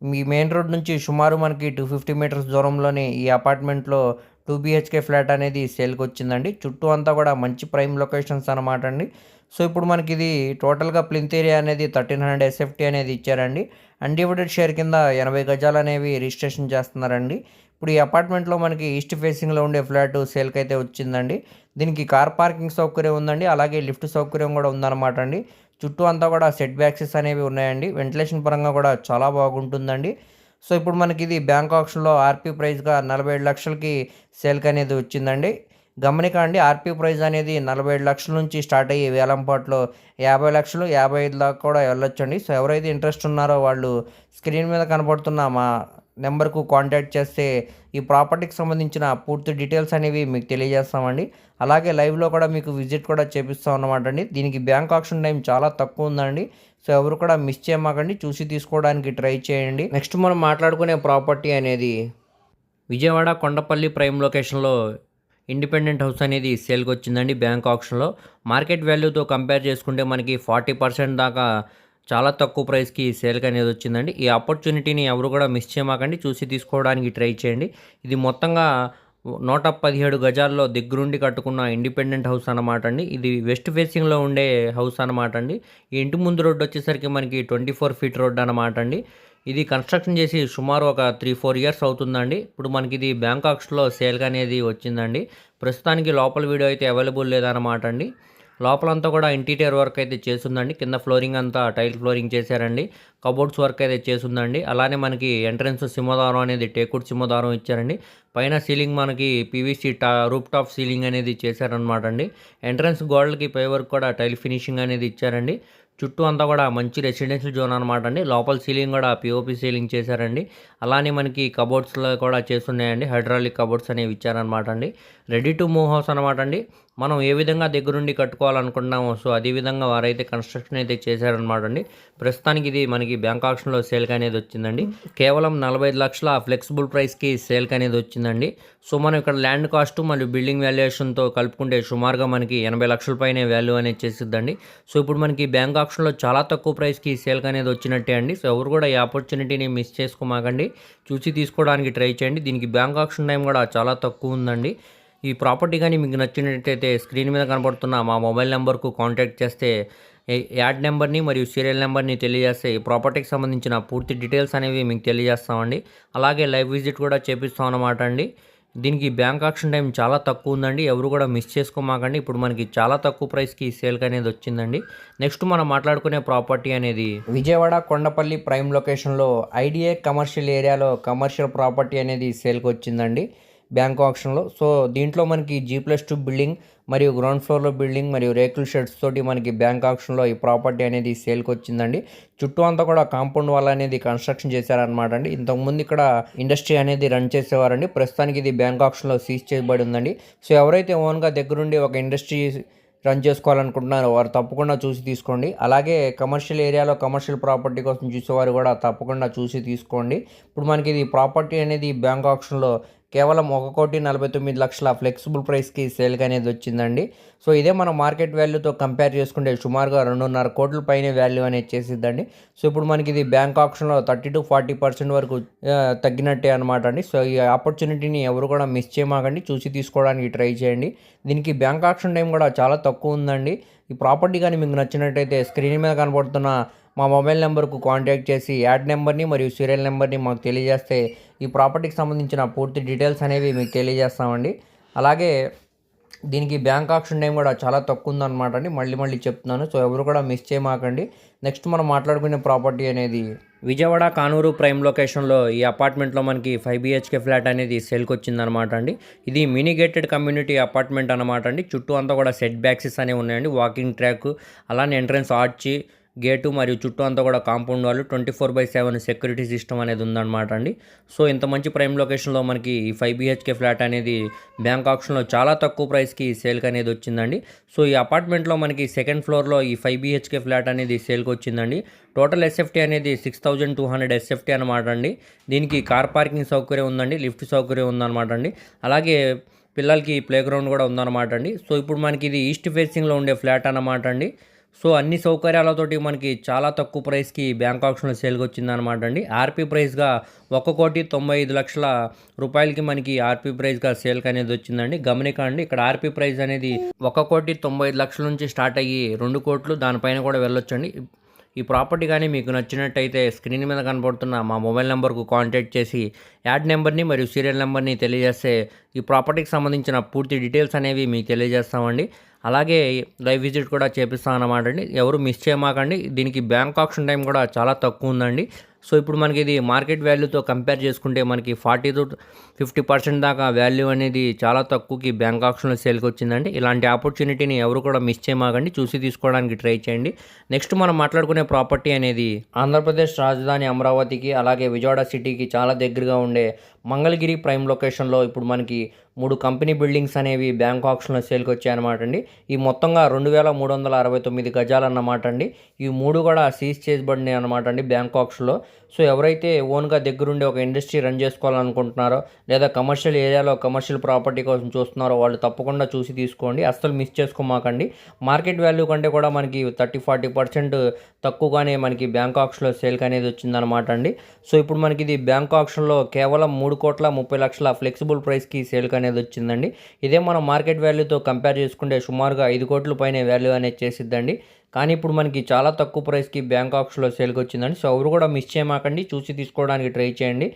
మీ మెయిన్ రోడ్ నుంచి సుమారు మనకి టూ ఫిఫ్టీ మీటర్స్ దూరంలోనే ఈ అపార్ట్మెంట్లో టూ బీహెచ్కే ఫ్లాట్ అనేది సేల్కి వచ్చిందండి. చుట్టూ అంతా కూడా మంచి ప్రైమ్ లొకేషన్స్ అనమాట అండి. సో ఇప్పుడు మనకి ఇది టోటల్గా ప్లింత్ ఏరియా అనేది థర్టీన్ హండ్రెడ్ ఎస్ఎఫ్టీ అనేది ఇచ్చారండి. అన్డివిడెడ్ షేర్ కింద ఎనభై గజాలు అనేవి రిజిస్ట్రేషన్ చేస్తున్నారండి. ఇప్పుడు ఈ అపార్ట్మెంట్లో మనకి ఈస్ట్ ఫేసింగ్లో ఉండే ఫ్లాట్ సేల్కి అయితే వచ్చిందండి. దీనికి కార్ పార్కింగ్ సౌకర్యం ఉందండి. అలాగే లిఫ్ట్ సౌకర్యం కూడా ఉందన్నమాట అండి. చుట్టూ అంతా కూడా సెట్ బ్యాక్సెస్ అనేవి ఉన్నాయండి. వెంటిలేషన్ పరంగా కూడా చాలా బాగుంటుందండి. సో ఇప్పుడు మనకి ఇది బ్యాంక్ ఆప్షన్లో ఆర్పీ ప్రైస్గా నలభై ఏడు లక్షలకి సేల్కి అనేది వచ్చిందండి. గమనికండి ఆర్పీ ప్రైస్ అనేది నలభై ఏడు లక్షల నుంచి స్టార్ట్ అయ్యి వేలంపాట్లో యాభై లక్షలు యాభై ఐదు దాకా కూడా వెళ్ళొచ్చండి. సో ఎవరైతే ఇంట్రెస్ట్ ఉన్నారో వాళ్ళు స్క్రీన్ మీద కనపడుతున్న మా నెంబర్కు కాంటాక్ట్ చేస్తే ఈ ప్రాపర్టీకి సంబంధించిన పూర్తి డీటెయిల్స్ అనేవి మీకు తెలియజేస్తామండి. అలాగే లైవ్లో కూడా మీకు విజిట్ కూడా చేపిస్తాం అన్నమాట అండి. దీనికి బ్యాంక్ ఆప్షన్ టైం చాలా తక్కువ ఉందండి. సో ఎవరు కూడా మిస్ చేయమాకండి. చూసి తీసుకోవడానికి ట్రై చేయండి. నెక్స్ట్ మనం మాట్లాడుకునే ప్రాపర్టీ అనేది విజయవాడ కొండపల్లి ప్రైమ్ లొకేషన్లో ఇండిపెండెంట్ హౌస్ అనేది సేల్కి వచ్చిందండి బ్యాంక్ ఆప్షన్లో. మార్కెట్ వాల్యూతో కంపేర్ చేసుకుంటే మనకి ఫార్టీ పర్సెంట్ దాకా చాలా తక్కువ ప్రైస్కి సేల్కి అనేది వచ్చిందండి. ఈ ఆపర్చునిటీని ఎవరు కూడా మిస్ చేయమాకండి. చూసి తీసుకోవడానికి ట్రై చేయండి. ఇది మొత్తంగా నూట పదిహేడు గజాల్లో దగ్గరుండి కట్టుకున్న ఇండిపెండెంట్ హౌస్ అనమాట అండి. ఇది వెస్ట్ ఫేసింగ్లో ఉండే హౌస్ అనమాట అండి. ఈ ఇంటి ముందు రోడ్డు వచ్చేసరికి మనకి ట్వంటీ ఫోర్ ఫీట్ రోడ్ అనమాట అండి. ఇది కన్స్ట్రక్షన్ చేసి సుమారు ఒక త్రీ ఫోర్ ఇయర్స్ అవుతుందండి. ఇప్పుడు మనకి ఇది బ్యాంకాక్స్లో సేల్గా అనేది వచ్చిందండి. ప్రస్తుతానికి లోపల వీడియో అయితే అవైలబుల్ లేదన్నమాట అండి. లోపలంతా కూడా ఇంటీరియర్ వర్క్ అయితే చేసిందండి కింద ఫ్లోరింగ్ అంతా టైల్ ఫ్లోరింగ్ చేశారండి. కబోర్డ్స్ వర్క్ అయితే చేసిందండి అలానే మనకి ఎంట్రన్స్ సింహదారం అనేది టేకుడ్ సింహదారం ఇచ్చారండి. పైన సీలింగ్ మనకి పీవీసీ టా రూప్ టాప్ సీలింగ్ అనేది చేశారనమాట అండి ఎంట్రన్స్ గోడలకి పై వర్క్ కూడా టైల్ ఫినిషింగ్ అనేది ఇచ్చారండి. చుట్టూ అంతా కూడా మంచి రెసిడెన్షియల్ జోన్ అనమాట అండి లోపల సీలింగ్ కూడా పిఓపి సీలింగ్ చేశారండి. అలానే మనకి కబోర్డ్స్లో కూడా చేస్తున్నాయండి. హైడ్రాలిక్ కబోర్డ్స్ అనేవి ఇచ్చారనమాట అండి రెడీ టు మూవ్ హౌస్ అనమాట అండి మనం ఏ విధంగా దగ్గరుండి కట్టుకోవాలనుకుంటున్నామో సో అదే విధంగా వారైతే కన్స్ట్రక్షన్ అయితే చేశారనమాట అండి. ప్రస్తుతానికి ఇది మనకి బ్యాంక్ ఆప్షన్లో సేల్కి అనేది వచ్చిందండి. కేవలం నలభై ఐదు లక్షల ఫ్లెక్సిబుల్ ప్రైస్కి సేల్కి అనేది వచ్చిందండి. సో మనం ఇక్కడ ల్యాండ్ కాస్ట్ మరియు బిల్డింగ్ వాల్యుయేషన్తో కలుపుకుంటే సుమారుగా మనకి ఎనభై లక్షల పైనే వాల్యూ అనేది చేసిద్దండి. సో ఇప్పుడు మనకి బ్యాంక్ ఆప్షన్లో చాలా తక్కువ ప్రైస్కి సేల్కి అనేది వచ్చినట్టే అండి. సో ఎవరు కూడా ఈ ఆపర్చునిటీని మిస్ చేసుకోమాకండి. చూసి తీసుకోవడానికి ట్రై చేయండి. దీనికి బ్యాంక్ ఆప్షన్ టైం కూడా చాలా తక్కువ ఉందండి. ఈ ప్రాపర్టీ కానీ మీకు నచ్చినట్టయితే స్క్రీన్ మీద కనబడుతున్న మా మొబైల్ నెంబర్కు కాంటాక్ట్ చేస్తే యాడ్ నెంబర్ని మరియు సీరియల్ నెంబర్ని తెలియజేస్తే ఈ ప్రాపర్టీకి సంబంధించిన పూర్తి డీటెయిల్స్ అనేవి మీకు తెలియజేస్తామండి. అలాగే లైవ్ విజిట్ కూడా చేపిస్తాం అన్నమాట అండి. దీనికి బ్యాంక్ ఆక్షన్ టైం చాలా తక్కువ ఉందండి. ఎవరు కూడా మిస్ చేసుకోమాకండి. ఇప్పుడు మనకి చాలా తక్కువ ప్రైస్కి సేల్కి అనేది వచ్చిందండి. నెక్స్ట్ మనం మాట్లాడుకునే ప్రాపర్టీ అనేది విజయవాడ కొండపల్లి ప్రైమ్ లొకేషన్లో ఐడిఏ కమర్షియల్ ఏరియాలో కమర్షియల్ ప్రాపర్టీ అనేది సేల్కి వచ్చిందండి. బ్యాంక్ ఆప్షన్లో. సో దీంట్లో మనకి జీ ప్లస్ టూ బిల్డింగ్ మరియు గ్రౌండ్ ఫ్లోర్లో బిల్డింగ్ మరియు రేకుల షెడ్స్ తోటి మనకి బ్యాంక్ ఆప్షన్లో ఈ ప్రాపర్టీ అనేది సేల్కి వచ్చిందండి చుట్టూ అంతా కూడా కాంపౌండ్ వాల్ అనేది కన్స్ట్రక్షన్ చేశారనమాట అండి. ఇంతకుముందు ఇక్కడ ఇండస్ట్రీ అనేది రన్ చేసేవారండి. ప్రస్తుతానికి ఇది బ్యాంక్ ఆప్షన్లో సీజ్ చేయబడి ఉందండి. సో ఎవరైతే ఓన్గా దగ్గరుండి ఒక ఇండస్ట్రీ రన్ చేసుకోవాలనుకుంటున్నారో వారు తప్పకుండా చూసి తీసుకోండి. అలాగే కమర్షియల్ ఏరియాలో కమర్షియల్ ప్రాపర్టీ కోసం చూసేవారు కూడా తప్పకుండా చూసి తీసుకోండి. ఇప్పుడు మనకి ఇది ప్రాపర్టీ అనేది బ్యాంక్ ఆప్షన్లో కేవలం ఒక కోటి నలభై తొమ్మిది లక్షల ఫ్లెక్సిబుల్ ప్రైస్కి సేల్గా అనేది వచ్చిందండి. సో ఇదే మనం మార్కెట్ వాల్యూతో కంపేర్ చేసుకుంటే సుమారుగా రెండున్నర కోట్ల పైన వాల్యూ అనేది చేసిద్దండి. సో ఇప్పుడు మనకి ఇది బ్యాంక్ ఆప్షన్లో థర్టీ టు ఫార్టీ పర్సెంట్ వరకు తగ్గినట్టే అనమాట అండి. సో ఈ ఆపర్చునిటీని ఎవరు కూడా మిస్ చేయమాకండి. చూసి తీసుకోవడానికి ట్రై చేయండి. దీనికి బ్యాంక్ ఆప్షన్ టైం కూడా చాలా తక్కువ ఉందండి. ఈ ప్రాపర్టీ కానీ మీకు నచ్చినట్టయితే స్క్రీన్ మీద కనబడుతున్న మా మొబైల్ నెంబర్కు కాంటాక్ట్ చేసి యాడ్ నెంబర్ని మరియు సీరియల్ నెంబర్ని మాకు తెలియజేస్తే ఈ ప్రాపర్టీకి సంబంధించిన పూర్తి డీటెయిల్స్ అనేవి మీకు తెలియజేస్తామండి. అలాగే దీనికి బ్యాంక్ ఆప్షన్ టైం కూడా చాలా తక్కువ ఉందన్నమాట అండి. మళ్ళీ మళ్ళీ చెప్తున్నాను. సో ఎవరు కూడా మిస్ చేయమాకండి. నెక్స్ట్ మనం మాట్లాడుకునే ప్రాపర్టీ అనేది విజయవాడ కానూరు ప్రైమ్ లొకేషన్లో ఈ అపార్ట్మెంట్లో మనకి ఫైవ్ బిహెచ్కే ఫ్లాట్ అనేది సేల్కి వచ్చిందనమాట అండి. ఇది మినీ గేటెడ్ కమ్యూనిటీ అపార్ట్మెంట్ అనమాట అండి. చుట్టూ అంతా కూడా సెట్ బ్యాక్సెస్ అనేవి ఉన్నాయండి. వాకింగ్ ట్రాక్ అలానే ఎంట్రన్స్ ఆర్చి గేటు మరియు చుట్టూ అంతా కూడా కాంపౌండ్ వాళ్ళు twenty four by seven security system అనేది ఉందన్నమాట అండి. సో ఇంత మంచి ప్రైమ్ లొకేషన్లో మనకి ఈ ఫైవ్ బిహెచ్కే ఫ్లాట్ అనేది బ్యాంక్ ఆప్షన్లో చాలా తక్కువ ప్రైస్కి సేల్కి అనేది వచ్చిందండి. సో ఈ అపార్ట్మెంట్లో మనకి సెకండ్ ఫ్లోర్లో ఈ ఫైవ్ బిహెచ్కే ఫ్లాట్ అనేది సేల్కి వచ్చిందండి. టోటల్ ఎస్ఎఫ్టీ అనేది six thousand two hundred SFT అనమాట అండి. దీనికి కార్ పార్కింగ్ సౌకర్యం ఉందండి లిఫ్ట్ సౌకర్యం ఉందన్నమాట అండి. అలాగే పిల్లలకి ప్లే గ్రౌండ్ కూడా ఉందన్నమాట అండి. సో ఇప్పుడు మనకి ఇది ఈస్ట్ ఫేసింగ్లో ఉండే ఫ్లాట్ అన్నమాట అండి. సో అన్ని సౌకర్యాలతోటి మనకి చాలా తక్కువ ప్రైస్కి బ్యాంక్ ఆప్షన్లో సేల్కి వచ్చిందనమాట అండి. ఆర్పీ ప్రైస్గా ఒక కోటి తొంభై ఐదు లక్షల రూపాయలకి మనకి ఆర్పీ ప్రైస్గా సేల్కి అనేది వచ్చిందండి. గమనికండి ఇక్కడ ఆర్పీ ప్రైస్ అనేది ఒక కోటి తొంభై ఐదు లక్షల నుంచి స్టార్ట్ అయ్యి రెండు కోట్లు దానిపైన కూడా వెళ్ళొచ్చండి. ఈ ప్రాపర్టీ కానీ మీకు నచ్చినట్టయితే స్క్రీన్ మీద కనబడుతున్న మా మొబైల్ నెంబర్కు కాంటాక్ట్ చేసి యాడ్ నెంబర్ని మరియు సీరియల్ నెంబర్ని తెలియజేస్తే ఈ ప్రాపర్టీకి సంబంధించిన పూర్తి డీటెయిల్స్ అనేవి మీకు తెలియజేస్తామండి. అలాగే లైవ్ విజిట్ కూడా చేపిస్తాం అన్నమాట అండి. ఎవరు మిస్ చేయమాకండి. దీనికి బ్యాంక్ ఆప్షన్ టైం కూడా చాలా తక్కువ ఉందండి. సో ఇప్పుడు మనకి ఇది మార్కెట్ వాల్యూతో కంపేర్ చేసుకుంటే మనకి ఫార్టీ టు ఫిఫ్టీ పర్సెంట్ దాకా వాల్యూ అనేది చాలా తక్కువకి బ్యాంక్ ఆప్షన్లో సేల్కి వచ్చిందండి. ఇలాంటి ఆపర్చునిటీని ఎవరు కూడా మిస్ చేయమాకండి. చూసి తీసుకోవడానికి ట్రై చేయండి. నెక్స్ట్ మనం మాట్లాడుకునే ప్రాపర్టీ అనేది ఆంధ్రప్రదేశ్ రాజధాని అమరావతికి అలాగే విజయవాడ సిటీకి చాలా దగ్గరగా ఉండే మంగళగిరి ప్రైమ్ లొకేషన్లో ఇప్పుడు మనకి మూడు కంపెనీ బిల్డింగ్స్ అనేవి బ్యాంక్ ఆప్షన్లో సేల్కి వచ్చాయన్నమాట అండి ఈ మొత్తంగా రెండు వేల మూడు వందల అరవై తొమ్మిది గజాలు అన్నమాట అండి ఈ మూడు కూడా సీజ్ చేయబడినాయి అనమాట అండి బ్యాంక్ సో ఎవరైతే ఓన్గా దగ్గరుండి ఒక ఇండస్ట్రీ రన్ చేసుకోవాలనుకుంటున్నారో లేదా కమర్షియల్ ఏరియాలో కమర్షియల్ ప్రాపర్టీ కోసం చూస్తున్నారో వాళ్ళు తప్పకుండా చూసి తీసుకోండి. అస్సలు మిస్ చేసుకోమాకండి. మార్కెట్ వాల్యూ కంటే కూడా మనకి థర్టీ ఫార్టీ పర్సెంట్ తక్కువగానే మనకి బ్యాంక్ ఆప్షన్లో సేల్కి అనేది వచ్చిందనమాట అండి. సో ఇప్పుడు మనకి ఇది బ్యాంక్ ఆప్షన్లో కేవలం మూడు కోట్ల ముప్పై లక్షల ఫ్లెక్సిబుల్ ప్రైస్కి సేల్కి అనేది వచ్చిందండి. ఇదే మనం మార్కెట్ వాల్యూతో కంపేర్ చేసుకుంటే సుమారుగా ఐదు కోట్ల పైన వాల్యూ అనేది చేసిద్దండి. కానీ ఇప్పుడు మనకి చాలా తక్కువ ప్రైస్కి బ్యాంక్ ఆప్షన్లో సేల్కి వచ్చిందండి. సో ఎవరు కూడా మిస్ చేయమాకండి. చూసి తీసుకోవడానికి ట్రై చేయండి.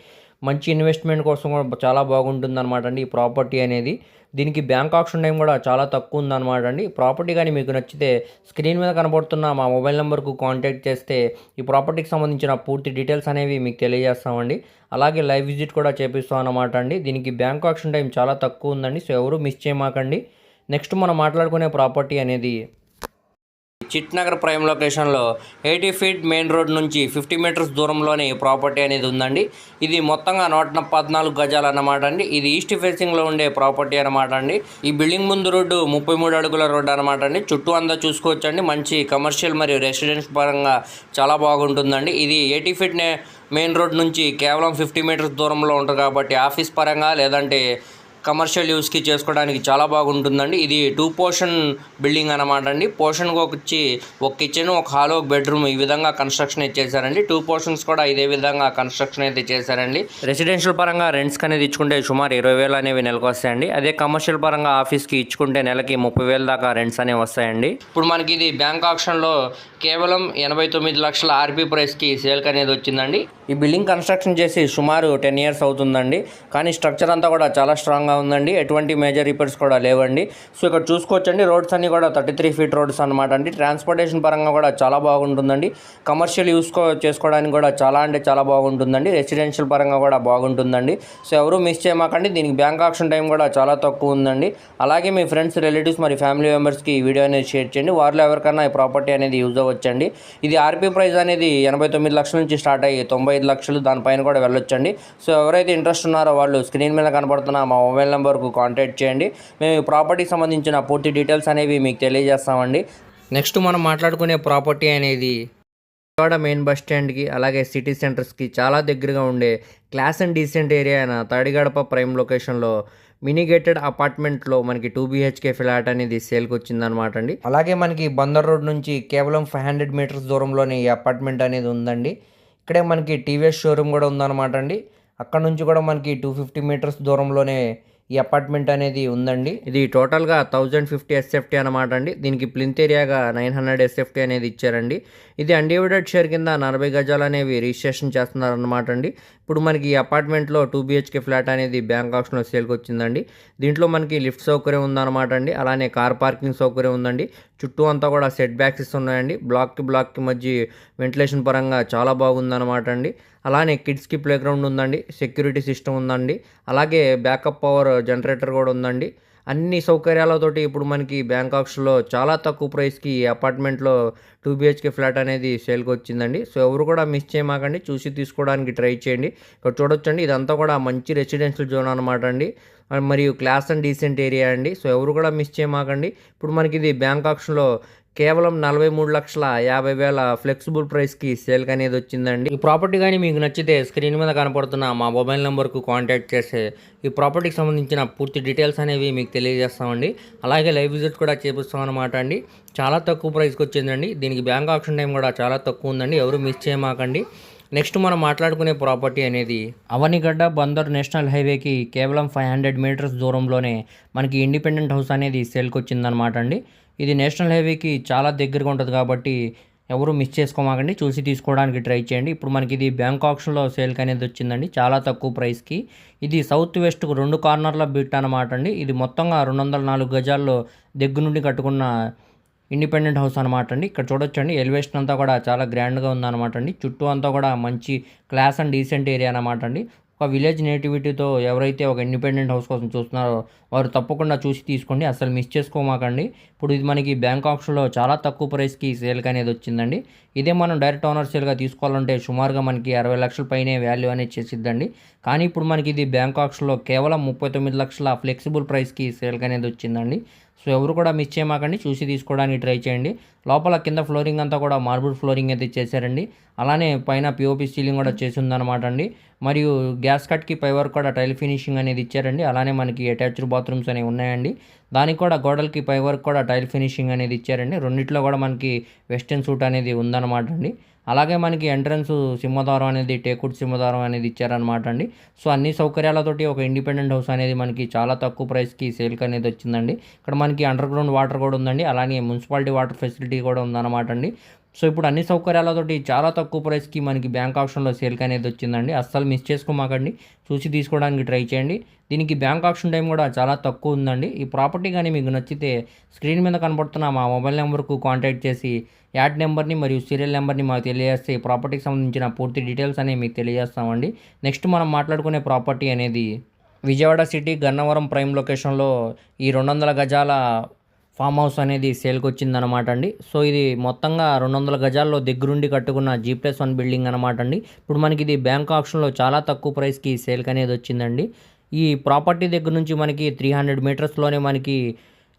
మంచి ఇన్వెస్ట్మెంట్ కోసం కూడా చాలా బాగుంటుంది అనమాట అండి ఈ ప్రాపర్టీ అనేది. దీనికి బ్యాంక్ ఆప్షన్ టైం కూడా చాలా తక్కువ ఉందన్నమాట అండి. ప్రాపర్టీ కానీ మీకు నచ్చితే స్క్రీన్ మీద కనబడుతున్న మా మొబైల్ నెంబర్కు కాంటాక్ట్ చేస్తే ఈ ప్రాపర్టీకి సంబంధించిన పూర్తి డీటెయిల్స్ అనేవి మీకు తెలియజేస్తామండి. అలాగే లైవ్ విజిట్ కూడా చేపిస్తాం అన్నమాట అండి. దీనికి బ్యాంక్ ఆప్షన్ టైం చాలా తక్కువ ఉందండి. సో ఎవరు మిస్ చేయమాకండి. నెక్స్ట్ మనం మాట్లాడుకునే ప్రాపర్టీ అనేది చిట్నగర్ ప్రైమ్ లొకేషన్లో ఎయిటీ ఫీట్ మెయిన్ రోడ్ నుంచి ఫిఫ్టీ మీటర్స్ దూరంలోనే ప్రాపర్టీ అనేది ఉందండి. ఇది మొత్తంగా నూట పద్నాలుగు గజాలు అన్నమాట అండి. ఇది ఈస్ట్ ఫేసింగ్లో ఉండే ప్రాపర్టీ అనమాట అండి. ఈ బిల్డింగ్ ముందు రోడ్డు ముప్పై మూడు అడుగుల రోడ్డు అనమాట అండి. చుట్టూ అంతా చూసుకోవచ్చండి. మంచి కమర్షియల్ మరియు రెసిడెన్స్ పరంగా చాలా బాగుంటుందండి. ఇది ఎయిటీ ఫీట్ మెయిన్ రోడ్ నుంచి కేవలం ఫిఫ్టీ మీటర్స్ దూరంలో ఉంటుంది కాబట్టి ఆఫీస్ పరంగా లేదంటే కమర్షియల్ యూస్కి చేసుకోవడానికి చాలా బాగుంటుందండి. ఇది టూ పోర్షన్ బిల్డింగ్ అనమాట అండి. పోర్షన్కి వచ్చి ఒక కిచెన్ ఒక హాల్ ఒక బెడ్రూమ్ ఈ విధంగా కన్స్ట్రక్షన్ అయితే చేశారండి. టూ పోర్షన్స్ కూడా ఇదే విధంగా కన్స్ట్రక్షన్ అయితే చేశారండి. రెసిడెన్షియల్ పరంగా రెంట్స్ అనేది ఇచ్చుకుంటే సుమారు ఇరవై వేలు అనేవి నెలకు వస్తాయండి. అదే కమర్షియల్ పరంగా ఆఫీస్కి ఇచ్చుకుంటే నెలకి ముప్పై వేలు దాకా రెంట్స్ అనేవి వస్తాయండి. ఇప్పుడు మనకి ఇది బ్యాంక్ ఆప్షన్లో కేవలం ఎనభై తొమ్మిది లక్షల ఆర్బీ ప్రైస్కి సేల్కి అనేది వచ్చిందండి. ఈ బిల్డింగ్ కన్స్ట్రక్షన్ చేసి సుమారు టెన్ ఇయర్స్ అవుతుందండి. కానీ స్ట్రక్చర్ అంతా కూడా చాలా స్ట్రాంగ్గా ఉందండి. ఎటువంటి మేజర్ రిపేర్స్ కూడా లేవండి. సో ఇక్కడ చూసుకోవచ్చండి. రోడ్స్ అన్ని కూడా థర్టీ త్రీ ఫీట్ రోడ్స్ అనమాట అండి. ట్రాన్స్పోర్టేషన్ పరంగా కూడా చాలా బాగుంటుందండి. కమర్షియల్ యూస్ చేసుకోవడానికి కూడా చాలా అంటే చాలా బాగుంటుందండి. రెసిడెన్షియల్ పరంగా కూడా బాగుంటుందండి. సో ఎవరు మిస్ చేయమాకండి. దీనికి బ్యాంక్ ఆప్షన్ టైం కూడా చాలా తక్కువ ఉందండి. అలాగే మీ ఫ్రెండ్స్ రిలేటివ్స్ మరి ఫ్యామిలీ మెంబర్స్కి ఈ వీడియో అనేది షేర్ చేయండి. వారిలో ఎవరికైనా ఈ ప్రాపర్టీ అనేది యూజ్ అవ్వచ్చండి. ఇది ఆర్పీ ప్రైస్ అనేది ఎనభై తొమ్మిది లక్షల నుంచి స్టార్ట్ అయ్యి తొంభై ఐదు లక్షలు దానిపైన కూడా వెళ్ళొచ్చండి. సో ఎవరైతే ఇంట్రెస్ట్ ఉన్నారో వాళ్ళు స్క్రీన్ మీద కనబడుతున్న మా మొబైల్ నెంబర్కు కాంటాక్ట్ చేయండి. మేము ప్రాపర్టీకి సంబంధించిన పూర్తి డీటెయిల్స్ అనేవి మీకు తెలియజేస్తామండి. నెక్స్ట్ మనం మాట్లాడుకునే ప్రాపర్టీ అనేది విజయవాడ మెయిన్ బస్ స్టాండ్కి అలాగే సిటీ సెంటర్స్కి చాలా దగ్గరగా ఉండే క్లాస్ అండ్ డీసెంట్ ఏరియా అయిన తాడిగడప ప్రైమ్ లొకేషన్లో మినిగేటెడ్ అపార్ట్మెంట్లో మనకి టూ బీహెచ్కే ఫ్లాట్ అనేది సేల్కి వచ్చిందనమాట అండి. అలాగే మనకి బందర్ రోడ్ నుంచి కేవలం ఫైవ్ హండ్రెడ్ మీటర్స్ దూరంలోనే ఈ అపార్ట్మెంట్ అనేది ఉందండి. ఇక్కడే మనకి టీవీఎస్ షోరూమ్ కూడా ఉందన్నమాట అండి. అక్కడ నుంచి కూడా మనకి టూ ఫిఫ్టీ మీటర్స్ దూరంలోనే ఈ అపార్ట్మెంట్ అనేది ఉందండి. ఇది టోటల్గా థౌజండ్ ఫిఫ్టీ ఎస్ఎఫ్టీ అనమాట అండి. దీనికి ప్లింత్ ఏరియాగా నైన్ హండ్రెడ్ ఎస్ఎఫ్టీ అనేది ఇచ్చారండి. ఇది అన్డివైడెడ్ షేర్ కింద నలభై గజాలు అనేవి రిజిస్ట్రేషన్ చేస్తున్నారనమాట అండి. ఇప్పుడు మనకి ఈ అపార్ట్మెంట్లో టూ బిహెచ్కే ఫ్లాట్ అనేది బ్యాంక్ ఆప్షన్లో సేల్కి వచ్చిందండి. దీంట్లో మనకి లిఫ్ట్ సౌకర్యం ఉందన్నమాట అండి. అలానే కార్ పార్కింగ్ సౌకర్యం ఉందండి. చుట్టూ అంతా కూడా సెట్ బ్యాక్స్ ఉన్నాయండి బ్లాక్కి బ్లాక్కి మధ్య వెంటిలేషన్ పరంగా చాలా బాగుందన్నమాట అండి. అలానే కిడ్స్కి ప్లే గ్రౌండ్ ఉందండి. సెక్యూరిటీ సిస్టమ్ ఉందండి. అలాగే బ్యాకప్ పవర్ జనరేటర్ కూడా ఉందండి. అన్ని సౌకర్యాలతోటి ఇప్పుడు మనకి బ్యాంకాక్స్లో చాలా తక్కువ ప్రైస్కి ఈ అపార్ట్మెంట్లో టూ బిహెచ్కే ఫ్లాట్ అనేది సేల్కి వచ్చిందండి. సో ఎవరు కూడా మిస్ చేయమాకండి. చూసి తీసుకోవడానికి ట్రై చేయండి. ఇక్కడ చూడొచ్చండి. ఇదంతా కూడా మంచి రెసిడెన్షియల్ జోన్ అనమాట అండి. మరియు క్లాస్ అండ్ డీసెంట్ ఏరియా అండి. సో ఎవరు కూడా మిస్ చేయమాకండి. ఇప్పుడు మనకి ఇది బ్యాంకాక్స్లో కేవలం నలభై మూడు లక్షల యాభై వేల ఫ్లెక్సిబుల్ ప్రైస్కి సేల్కి అనేది వచ్చిందండి. ఈ ప్రాపర్టీ కానీ మీకు నచ్చితే స్క్రీన్ మీద కనపడుతున్న మా మొబైల్ నెంబర్కు కాంటాక్ట్ చేస్తే ఈ ప్రాపర్టీకి సంబంధించిన పూర్తి డీటెయిల్స్ అనేవి మీకు తెలియజేస్తామండి. అలాగే లైవ్ విజిట్ కూడా చేపిస్తాం అనమాట అండి. చాలా తక్కువ ప్రైస్కి వచ్చిందండి. దీనికి బ్యాంక్ ఆప్షన్ టైం కూడా చాలా తక్కువ ఉందండి. ఎవరు మిస్ చేయమాకండి. నెక్స్ట్ మనం మాట్లాడుకునే ప్రాపర్టీ అనేది అవనిగడ్డ బందర్ నేషనల్ హైవేకి కేవలం ఫైవ్ హండ్రెడ్ మీటర్స్ దూరంలోనే మనకి ఇండిపెండెంట్ హౌస్ అనేది సేల్కి వచ్చిందనమాట అండి. ఇది నేషనల్ హైవేకి చాలా దగ్గరగా ఉంటుంది కాబట్టి ఎవరు మిస్ చేసుకోమాకండి చూసి తీసుకోవడానికి ట్రై చేయండి. ఇప్పుడు మనకి ఇది బ్యాంక్ ఆప్షన్లో సేల్కి అనేది వచ్చిందండి చాలా తక్కువ ప్రైస్కి. ఇది సౌత్ వెస్ట్కు రెండు కార్నర్ల బిట్ అనమాట అండి. ఇది మొత్తంగా రెండు వందల నాలుగు గజాల్లో దగ్గర నుండి కట్టుకున్న ఇండిపెండెంట్ హౌస్ అనమాట అండి. ఇక్కడ చూడొచ్చండి ఎలివేషన్ అంతా కూడా చాలా గ్రాండ్గా ఉందన్నమాట అండి. చుట్టూ అంతా కూడా మంచి క్లాస్ అండ్ డీసెంట్ ఏరియా అనమాట అండి. ఒక విలేజ్ నేటివిటీతో ఎవరైతే ఒక ఇండిపెండెంట్ హౌస్ కోసం చూస్తున్నారో వారు తప్పకుండా చూసి తీసుకోండి. అసలు మిస్ చేసుకోమాకండి. ఇప్పుడు ఇది మనకి బ్యాంక్ ఆప్షన్లో చాలా తక్కువ ప్రైస్కి సేల్కి అనేది వచ్చిందండి. ఇదే మనం డైరెక్ట్ ఓనర్ సేల్గా తీసుకోవాలంటే సుమారుగా మనకి అరవై లక్షల పైనే వాల్యూ అనేది చేసిద్దండి. కానీ ఇప్పుడు మనకి ఇది బ్యాంక్ ఆప్షన్లో కేవలం ముప్పై తొమ్మిది లక్షల ఫ్లెక్సిబుల్ ప్రైస్కి సేల్కి అనేది వచ్చిందండి. సో ఎవరు కూడా మిస్ చేయమాకండి. చూసి తీసుకోవడానికి ట్రై చేయండి. లోపల కింద ఫ్లోరింగ్ అంతా కూడా మార్బుల్ ఫ్లోరింగ్ అయితే చేశారండి. అలానే పైన పిఓపి సీలింగ్ కూడా చేసి ఉందన్నమాట అండి. మరియు గ్యాస్ కట్కి పై వరకు కూడా టైల్ ఫినిషింగ్ అనేది ఇచ్చారండి. అలానే మనకి అటాచ్డ్ బాత్రూమ్స్ అనేవి ఉన్నాయండి. దానికి కూడా గోడలకి పై వరకు కూడా టైల్ ఫినిషింగ్ అనేది ఇచ్చారండి. రెండిట్లో కూడా మనకి వెస్టర్న్ సూట్ అనేది ఉందన్నమాట అండి. అలాగే మనకి ఎంట్రన్స్ సింహదారం అనేది టేకుడ్ సింహదారం అనేది ఇచ్చారనమాట అండి. సో అన్ని సౌకర్యాలతోటి ఒక ఇండిపెండెంట్ హౌస్ అనేది మనకి చాలా తక్కువ ప్రైస్కి సేల్కి అనేది వచ్చిందండి. ఇక్కడ మనకి అండర్ గ్రౌండ్ వాటర్ కూడా ఉందండి. అలానే మున్సిపాలిటీ వాటర్ ఫెసిలిటీ కూడా ఉందన్నమాట అండి. సో ఇప్పుడు అన్ని సౌకర్యాలతోటి చాలా తక్కువ ప్రైస్కి మనకి బ్యాంక్ ఆప్షన్లో సేల్కి అనేది వచ్చిందండి. అస్సలు మిస్ చేసుకోమాకండి. చూసి తీసుకోవడానికి ట్రై చేయండి. దీనికి బ్యాంక్ ఆప్షన్ టైం కూడా చాలా తక్కువ ఉందండి. ఈ ప్రాపర్టీ కానీ మీకు నచ్చితే స్క్రీన్ మీద కనబడుతున్న మా మొబైల్ నెంబర్కు కాంటాక్ట్ చేసి యాడ్ నెంబర్ని మరియు సీరియల్ నెంబర్ని మాకు తెలియజేస్తే ఈ ప్రాపర్టీకి సంబంధించిన పూర్తి డీటెయిల్స్ అనేవి మీకు తెలియజేస్తామండి. నెక్స్ట్ మనం మాట్లాడుకునే ప్రాపర్టీ అనేది విజయవాడ సిటీ గన్నవరం ప్రైమ్ లొకేషన్లో ఈ రెండు వందల గజాల ఫామ్ హౌస్ అనేది సేల్కి వచ్చిందనమాట అండి. సో ఇది మొత్తంగా రెండు వందల గజాల్లో దగ్గరుండి కట్టుకున్న జీ ప్లస్ వన్ బిల్డింగ్ అనమాట అండి. ఇప్పుడు మనకి ఇది బ్యాంక్ ఆప్షన్లో చాలా తక్కువ ప్రైస్కి సేల్కి అనేది వచ్చిందండి. ఈ ప్రాపర్టీ దగ్గర నుంచి మనకి త్రీ హండ్రెడ్ మీటర్స్లోనే మనకి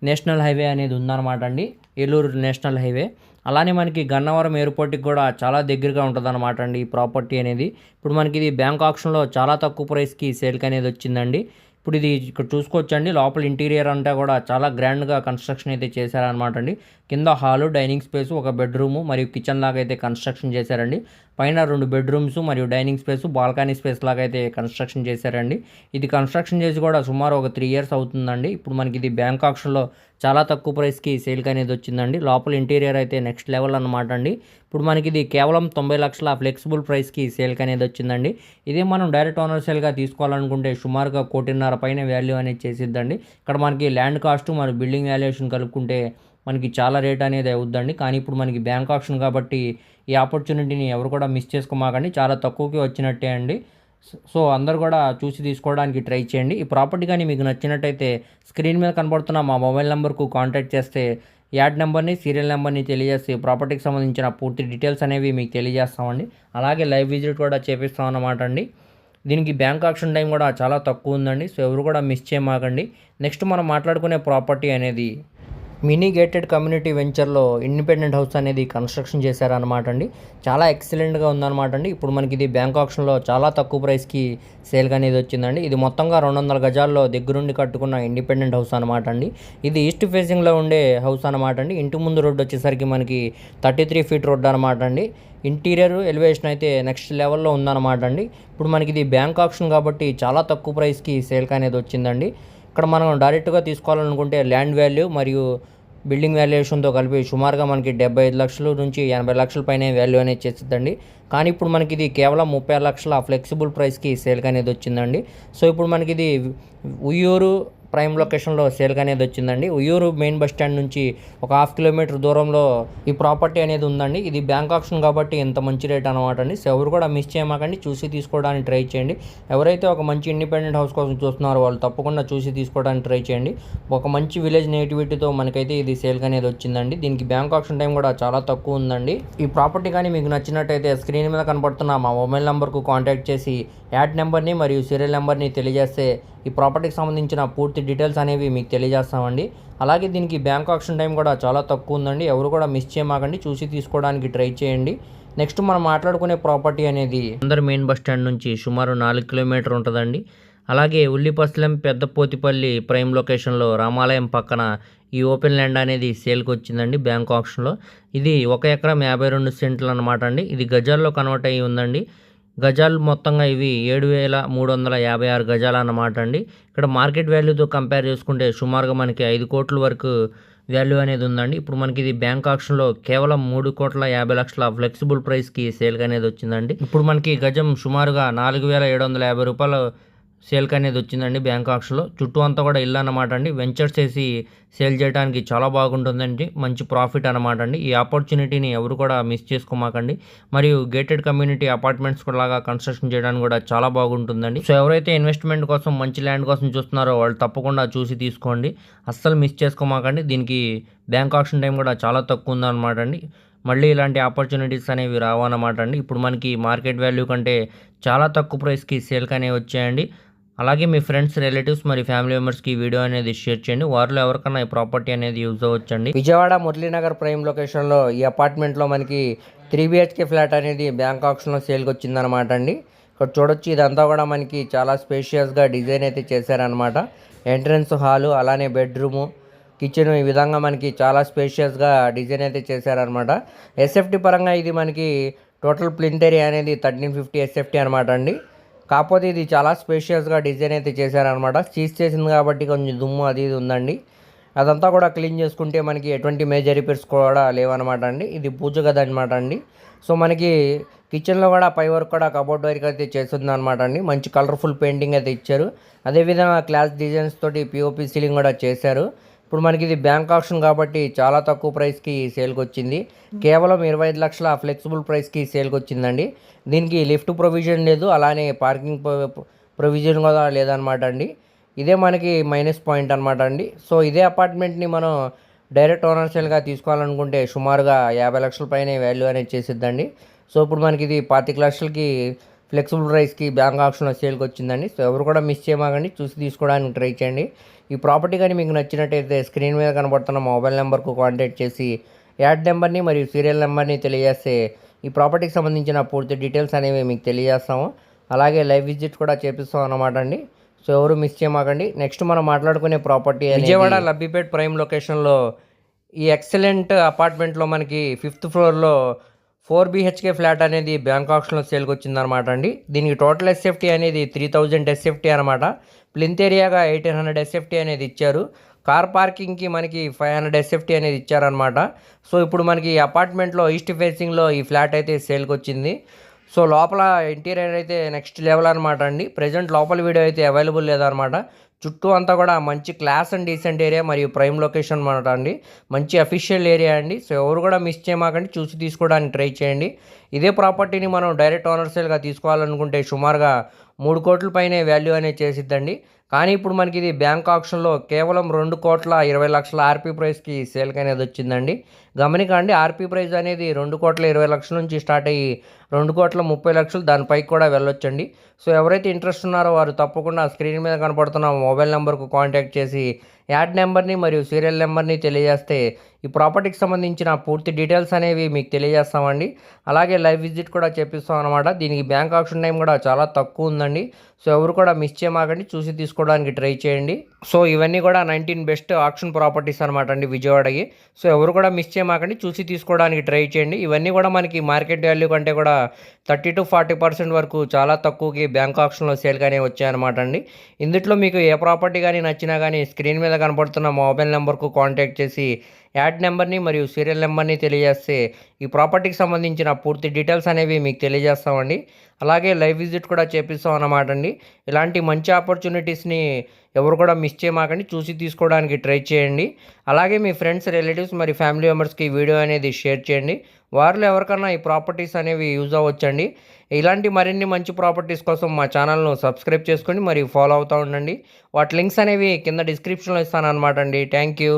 నేషనల్ హైవే అనేది ఉందన్నమాట అండి. Eluru national highway. అలానే మనకి గన్నవరం ఎయిర్పోర్ట్కి కూడా చాలా దగ్గరగా ఉంటుంది అనమాట అండి ఈ ప్రాపర్టీ అనేది. ఇప్పుడు మనకి ఇది బ్యాంక్ ఆప్షన్లో చాలా తక్కువ ప్రైస్కి సేల్కి అనేది వచ్చిందండి. ఇప్పుడు ఇది ఇక్కడ చూసుకోవచ్చండి. లోపల ఇంటీరియర్ అంతా కూడా చాలా గ్రాండ్గా కన్స్ట్రక్షన్ అయితే చేశారనమాట అండి. కింద హాలు డైనింగ్ స్పేస్ ఒక బెడ్రూము మరియు కిచెన్ లాగా అయితే కన్స్ట్రక్షన్ చేశారండి. పైన రెండు బెడ్రూమ్స్ మరియు డైనింగ్ స్పేస్ బాల్కనీ స్పేస్ లాగా అయితే కన్స్ట్రక్షన్ చేశారండి. ఇది కన్స్ట్రక్షన్ చేసి కూడా సుమారు ఒక త్రీ ఇయర్స్ అవుతుందండి. ఇప్పుడు మనకి ఇది బ్యాంక్ ఆక్షన్లో చాలా తక్కువ ప్రైస్కి సేల్కి అనేది వచ్చిందండి. లోపల ఇంటీరియర్ అయితే నెక్స్ట్ లెవెల్ అనమాట అండి. ఇప్పుడు మనకి ఇది కేవలం తొంభై లక్షల ఫ్లెక్సిబుల్ ప్రైస్కి సేల్కి అనేది వచ్చిందండి. ఇదే మనం డైరెక్ట్ ఓనర్ సేల్గా తీసుకోవాలనుకుంటే సుమారుగా కోటిన్నర పైన వాల్యూ అనేది చేసిద్దండి. ఇక్కడ మనకి ల్యాండ్ కాస్ట్ మరియు బిల్డింగ్ వాల్యుయేషన్ కలుపుకుంటే మనకి చాలా రేట్ అనేది అవుద్దండి. కానీ ఇప్పుడు మనకి బ్యాంక్ ఆప్షన్ కాబట్టి ఈ ఆపర్చునిటీని ఎవరు కూడా మిస్ చేసుకోమాకండి. చాలా తక్కువకి వచ్చినట్టే అండి. సో అందరు కూడా చూసి తీసుకోవడానికి ట్రై చేయండి. ఈ ప్రాపర్టీ కానీ మీకు నచ్చినట్టయితే స్క్రీన్ మీద కనబడుతున్న మా మొబైల్ నెంబర్కు కాంటాక్ట్ చేస్తే యాడ్ నెంబర్ని సీరియల్ నెంబర్ని తెలియజేసి ప్రాపర్టీకి సంబంధించిన పూర్తి డీటెయిల్స్ అనేవి మీకు తెలియజేస్తామండి. అలాగే లైవ్ విజిట్ కూడా చేపిస్తాం అన్నమాట అండి. దీనికి బ్యాంక్ ఆప్షన్ టైం కూడా చాలా తక్కువ ఉందండి. సో ఎవరు కూడా మిస్ చేయమాకండి. నెక్స్ట్ మనం మాట్లాడుకునే ప్రాపర్టీ అనేది మినీ గేటెడ్ కమ్యూనిటీ వెంచర్లో ఇండిపెండెంట్ హౌస్ అనేది కన్స్ట్రక్షన్ చేశారనమాట అండి. చాలా ఎక్సలెంట్గా ఉందన్నమాట అండి. ఇప్పుడు మనకి ఇది బ్యాంక్ ఆప్షన్లో చాలా తక్కువ ప్రైస్కి సేల్ అనేది వచ్చిందండి. ఇది మొత్తంగా రెండు వందల గజాల్లో దగ్గరుండి కట్టుకున్న ఇండిపెండెంట్ హౌస్ అనమాట అండి. ఇది ఈస్ట్ ఫేసింగ్లో ఉండే హౌస్ అనమాట అండి. ఇంటి ముందు రోడ్డు వచ్చేసరికి మనకి థర్టీ త్రీ ఫీట్ రోడ్ అనమాట అండి. ఇంటీరియర్ ఎలివేషన్ అయితే నెక్స్ట్ లెవెల్లో ఉందన్నమాట అండి. ఇప్పుడు మనకి ఇది బ్యాంక్ ఆప్షన్ కాబట్టి చాలా తక్కువ ప్రైస్కి సేల్ అనేది వచ్చిందండి. ఇక్కడ మనం డైరెక్ట్గా తీసుకోవాలనుకుంటే ల్యాండ్ వాల్యూ మరియు బిల్డింగ్ వాల్యుయేషన్తో కలిపి సుమారుగా మనకి డెబ్బై ఐదు లక్షల నుంచి ఎనభై లక్షల పైన వాల్యూ అనేది చేస్తుందండి కానీ ఇప్పుడు మనకి ఇది కేవలం ముప్పై లక్షల ఫ్లెక్సిబుల్ ప్రైస్కి సేల్కి అనేది వచ్చిందండి. సో ఇప్పుడు మనకి ఇది ఉయ్యూరు ప్రైమ్ లొకేషన్లో సేల్గా అనేది వచ్చిందండి. ఉయ్యూరు మెయిన్ బస్ స్టాండ్ నుంచి ఒక హాఫ్ కిలోమీటర్ దూరంలో ఈ ప్రాపర్టీ అనేది ఉందండి. ఇది బ్యాంక్ ఆప్షన్ కాబట్టి ఇంత మంచి రేట్ అనమాట అండి. సో ఎవరు కూడా మిస్ చేయమాకండి. చూసి తీసుకోవడానికి ట్రై చేయండి. ఎవరైతే ఒక మంచి ఇండిపెండెంట్ హౌస్ కోసం చూస్తున్నారో వాళ్ళు తప్పకుండా చూసి తీసుకోవడానికి ట్రై చేయండి. ఒక మంచి విలేజ్ నేటివిటీతో మనకైతే ఇది సేల్గా అనేది వచ్చిందండి. దీనికి బ్యాంక్ ఆప్షన్ టైం కూడా చాలా తక్కువ ఉందండి. ఈ ప్రాపర్టీ కానీ మీకు నచ్చినట్టయితే స్క్రీన్ మీద కనపడుతున్న మా మొబైల్ నెంబర్కు కాంటాక్ట్ చేసి యాడ్ నెంబర్ని మరియు సీరియల్ నెంబర్ని తెలియజేస్తే ఈ ప్రాపర్టీకి సంబంధించిన పూర్తి డీటెయిల్స్ అనేవి మీకు తెలియజేస్తామండి. అలాగే దీనికి బ్యాంక్ ఆప్షన్ టైం కూడా చాలా తక్కువ ఉందండి. ఎవరు కూడా మిస్ చేయమాకండి. చూసి తీసుకోవడానికి ట్రై చేయండి. నెక్స్ట్ మనం మాట్లాడుకునే ప్రాపర్టీ అనేది అందరు మెయిన్ బస్ స్టాండ్ నుంచి సుమారు నాలుగు కిలోమీటర్ ఉంటుందండి. అలాగే ఉల్లిపస్లెం పెద్దపోతిపల్లి ప్రైమ్ లొకేషన్లో రామాలయం పక్కన ఈ ఓపెన్ ల్యాండ్ అనేది సేల్కి వచ్చిందండి బ్యాంక్ ఆప్షన్లో. ఇది ఒక ఎకరం యాభై రెండు సెంట్లు అనమాట అండి. ఇది గజాల్లో కన్వర్ట్ అయ్యి ఉందండి. గజాలు మొత్తంగా ఇవి ఏడు వేల మూడు వందల యాభై ఆరు గజాలు అన్నమాట అండి. ఇక్కడ మార్కెట్ వాల్యూతో కంపేర్ చేసుకుంటే సుమారుగా మనకి ఐదు కోట్ల వరకు వాల్యూ అనేది ఉందండి. ఇప్పుడు మనకి ఇది బ్యాంక్ ఆప్షన్లో కేవలం మూడు కోట్ల యాభై లక్షల ఫ్లెక్సిబుల్ ప్రైస్కి సేల్గా అనేది వచ్చిందండి. ఇప్పుడు మనకి గజం సుమారుగా నాలుగు వేల ఏడు వందల యాభై రూపాయలు సేల్కి అనేది వచ్చిందండి బ్యాంక్ ఆక్షన్లో. చుట్టూ అంతా కూడా ఇల్లు అనమాట అండి. వెంచర్స్ చేసి సేల్ చేయడానికి చాలా బాగుంటుందండి. మంచి ప్రాఫిట్ అనమాట అండి. ఈ ఆపర్చునిటీని ఎవరు కూడా మిస్ చేసుకోమాకండి. మరియు గేటెడ్ కమ్యూనిటీ అపార్ట్మెంట్స్ లాగా కన్స్ట్రక్షన్ చేయడానికి కూడా చాలా బాగుంటుందండి. సో ఎవరైతే ఇన్వెస్ట్మెంట్ కోసం మంచి ల్యాండ్ కోసం చూస్తున్నారో వాళ్ళు తప్పకుండా చూసి తీసుకోండి. అస్సలు మిస్ చేసుకోమాకండి. దీనికి బ్యాంక్ ఆప్షన్ టైం కూడా చాలా తక్కువ ఉందన్నమాట అండి. మళ్ళీ ఇలాంటి ఆపర్చునిటీస్ అనేవి రావన్నమాట అండి. ఇప్పుడు మనకి మార్కెట్ వాల్యూ కంటే చాలా తక్కువ ప్రైస్కి సేల్కి అనేవి వచ్చాయండి. అలాగే మీ ఫ్రెండ్స్ రిలేటివ్స్ మరి ఫ్యామిలీ మెంబర్స్కి ఈ వీడియో అనేది షేర్ చేయండి. వారిలో ఎవరికైనా ఈ ప్రాపర్టీ అనేది యూజ్ అవ్వచ్చండి. విజయవాడ మురళీనగర్ ప్రైమ్ లొకేషన్లో ఈ అపార్ట్మెంట్లో మనకి త్రీ బిహెచ్కే ఫ్లాట్ అనేది బ్యాంక్ ఆప్షన్లో సేల్కి వచ్చిందనమాట అండి. ఇక్కడ చూడొచ్చు ఇదంతా కూడా మనకి చాలా స్పేషియస్గా డిజైన్ అయితే చేశారనమాట ఎంట్రన్స్ హాలు అలానే బెడ్రూము కిచెన్ ఈ విధంగా మనకి చాలా స్పేషియస్గా డిజైన్ అయితే చేశారనమాట ఎస్ఎఫ్టీ పరంగా ఇది మనకి టోటల్ ప్లింట్ ఏరియా అనేది థర్టీన్ ఫిఫ్టీ ఎస్ఎఫ్టీ అనమాట అండి. కాకపోతే ఇది చాలా స్పేషియస్గా డిజైన్ అయితే చేశారనమాట చీజ్ చేసింది కాబట్టి కొంచెం దుమ్ము అది ఇది ఉందండి. అదంతా కూడా క్లీన్ చేసుకుంటే మనకి ఎటువంటి మేజర్ రిపేర్స్ కూడా లేవన్నమాట అండి. ఇది పూజ గది అనమాట అండి. సో మనకి కిచెన్లో కూడా పై వరకు కూడా కబోర్డ్ వర్క్ అయితే చేస్తుంది అనమాట అండి. మంచి కలర్ఫుల్ పెయింటింగ్ అయితే ఇచ్చారు. అదేవిధంగా క్లాస్ డిజైన్స్ తోటి పిఓపి సీలింగ్ కూడా చేశారు. ఇప్పుడు మనకి ఇది బ్యాంక్ ఆప్షన్ కాబట్టి చాలా తక్కువ ప్రైస్కి సేల్కి వచ్చింది. కేవలం ఇరవై ఐదు లక్షల ఫ్లెక్సిబుల్ ప్రైస్కి సేల్కి వచ్చిందండి. దీనికి లిఫ్ట్ ప్రొవిజన్ లేదు అలానే పార్కింగ్ ప్రొవిజన్ కూడా లేదనమాట అండి. ఇదే మనకి మైనస్ పాయింట్ అనమాట అండి. సో ఇదే అపార్ట్మెంట్ని మనం డైరెక్ట్ ఓనర్షియల్గా తీసుకోవాలనుకుంటే సుమారుగా యాభై లక్షల పైన వాల్యూ అనేది చేసిద్దండి. సో ఇప్పుడు మనకి ఇది పాతిక లక్షలకి ఫ్లెక్సిబుల్ రైస్కి బ్యాంక్ ఆప్షన్లో సేల్కి వచ్చిందండి. సో ఎవరు కూడా మిస్ చేయమాగండి చూసి తీసుకోవడానికి ట్రై చేయండి. ఈ ప్రాపర్టీ కానీ మీకు నచ్చినట్టయితే స్క్రీన్ మీద కనబడుతున్న మొబైల్ నెంబర్కు కాంటాక్ట్ చేసి యాడ్ నెంబర్ని మరియు సీరియల్ నెంబర్ని తెలియజేస్తే ఈ ప్రాపర్టీకి సంబంధించిన పూర్తి డీటెయిల్స్ అనేవి మీకు తెలియజేస్తాము. అలాగే లైవ్ విజిట్ కూడా చేపిస్తాం అన్నమాట అండి. సో ఎవరు మిస్ చేయమాకండి. నెక్స్ట్ మనం మాట్లాడుకునే ప్రాపర్టీ విజయవాడ లబ్బిపేట్ ప్రైమ్ లొకేషన్లో ఈ ఎక్సలెంట్ అపార్ట్మెంట్లో మనకి ఫిఫ్త్ ఫ్లోర్లో ఫోర్ బీహెచ్కే ఫ్లాట్ అనేది బ్యాంక్ ఆప్షన్లో సేల్కి వచ్చిందనమాట అండి. దీనికి టోటల్ ఎస్ఎఫ్టీ అనేది త్రీ థౌజండ్ ఎస్ఎఫ్టీ అనమాట ప్లింత్ ఏరియాగా ఎయిటీన్ హండ్రెడ్ ఎస్ఎఫ్టీ అనేది ఇచ్చారు. కార్ పార్కింగ్కి మనకి ఫైవ్ హండ్రెడ్ ఎస్ఎఫ్టీ అనేది ఇచ్చారనమాట సో ఇప్పుడు మనకి ఈ అపార్ట్మెంట్లో ఈస్ట్ ఫేసింగ్లో ఈ ఫ్లాట్ అయితే సేల్కి వచ్చింది సో లోపల ఇంటీరియర్ అయితే నెక్స్ట్ లెవెల్ అనమాట అండి. ప్రజెంట్ లోపల వీడియో అయితే అవైలబుల్ లేదనమాట చుట్టూ అంతా కూడా మంచి క్లాస్ అండ్ డీసెంట్ ఏరియా మరియు ప్రైమ్ లొకేషన్ అనమాట అండి. మంచి అఫీషియల్ ఏరియా అండి. సో ఎవరు కూడా మిస్ చేయమాకండి. చూసి తీసుకోవడానికి ట్రై చేయండి. ఇదే ప్రాపర్టీని మనం డైరెక్ట్ ఓనర్ సేల్గా తీసుకోవాలనుకుంటే సుమారుగా మూడు కోట్ల పైనే వాల్యూ అనేది చేసిద్దండి. కానీ ఇప్పుడు మనకి ఇది బ్యాంక్ ఆప్షన్లో కేవలం రెండు కోట్ల ఇరవై లక్షల ఆర్పీ ప్రైస్కి సేల్కి అనేది వచ్చిందండి. గమనికండి ఆర్పీ ప్రైస్ అనేది రెండు కోట్ల ఇరవై లక్షల నుంచి స్టార్ట్ అయ్యి రెండు కోట్ల ముప్పై లక్షలు దానిపైకి కూడా వెళ్ళొచ్చండి. సో ఎవరైతే ఇంట్రెస్ట్ ఉన్నారో వారు తప్పకుండా స్క్రీన్ మీద కనపడుతున్న మొబైల్ నెంబర్కు కాంటాక్ట్ చేసి యాడ్ నెంబర్ని మరియు సీరియల్ నెంబర్ని తెలియజేస్తే ఈ ప్రాపర్టీకి సంబంధించిన పూర్తి డీటెయిల్స్ అనేవి మీకు తెలియజేస్తామండి. అలాగే లైవ్ విజిట్ కూడా చేపిస్తాం అనమాట దీనికి బ్యాంక్ ఆప్షన్ టైం కూడా చాలా తక్కువ ఉందండి. సో ఎవరు కూడా మిస్ చేయమాకండి. చూసి తీసుకు తీసుకోవడానికి ట్రై చేయండి. సో ఇవన్నీ కూడా నైన్టీన్ బెస్ట్ ఆప్షన్ ప్రాపర్టీస్ అనమాట అండి విజయవాడకి. సో ఎవరు కూడా మిస్ చేయమాకండి. చూసి తీసుకోవడానికి ట్రై చేయండి. ఇవన్నీ కూడా మనకి మార్కెట్ వాల్యూ కంటే కూడా థర్టీ టు ఫార్టీ పర్సెంట్ వరకు చాలా తక్కువకి బ్యాంక్ ఆప్షన్లో సేల్ కానీ వచ్చాయన్నమాట అండి. ఇందులో మీకు ఏ ప్రాపర్టీ కానీ నచ్చినా కానీ స్క్రీన్ మీద కనపడుతున్న మొబైల్ నెంబర్కు కాంటాక్ట్ చేసి యాడ్ నెంబర్ని మరియు సీరియల్ నెంబర్ని తెలియజేస్తే ఈ ప్రాపర్టీకి సంబంధించిన పూర్తి డీటెయిల్స్ అనేవి మీకు తెలియజేస్తామండి. అలాగే లైవ్ విజిట్ కూడా చేపిస్తాం అన్నమాట అండి. ఇలాంటి మంచి ఆపర్చునిటీస్ని ఎవరు కూడా మిస్ చేయమాకండి. చూసి తీసుకోవడానికి ట్రై చేయండి. అలాగే మీ ఫ్రెండ్స్ రిలేటివ్స్ మరి ఫ్యామిలీ మెంబర్స్కి ఈ వీడియో అనేది షేర్ చేయండి. వారిలో ఎవరికన్నా ఈ ప్రాపర్టీస్ అనేవి యూజ్ అవ్వచ్చండి. ఇలాంటి మరిన్ని మంచి ప్రాపర్టీస్ కోసం మా ఛానల్ను సబ్స్క్రైబ్ చేసుకొని మరి ఫాలో అవుతూ ఉండండి. వాటి లింక్స్ అనేవి కింద డిస్క్రిప్షన్లో ఇస్తాను అనమాట అండి. Thank you.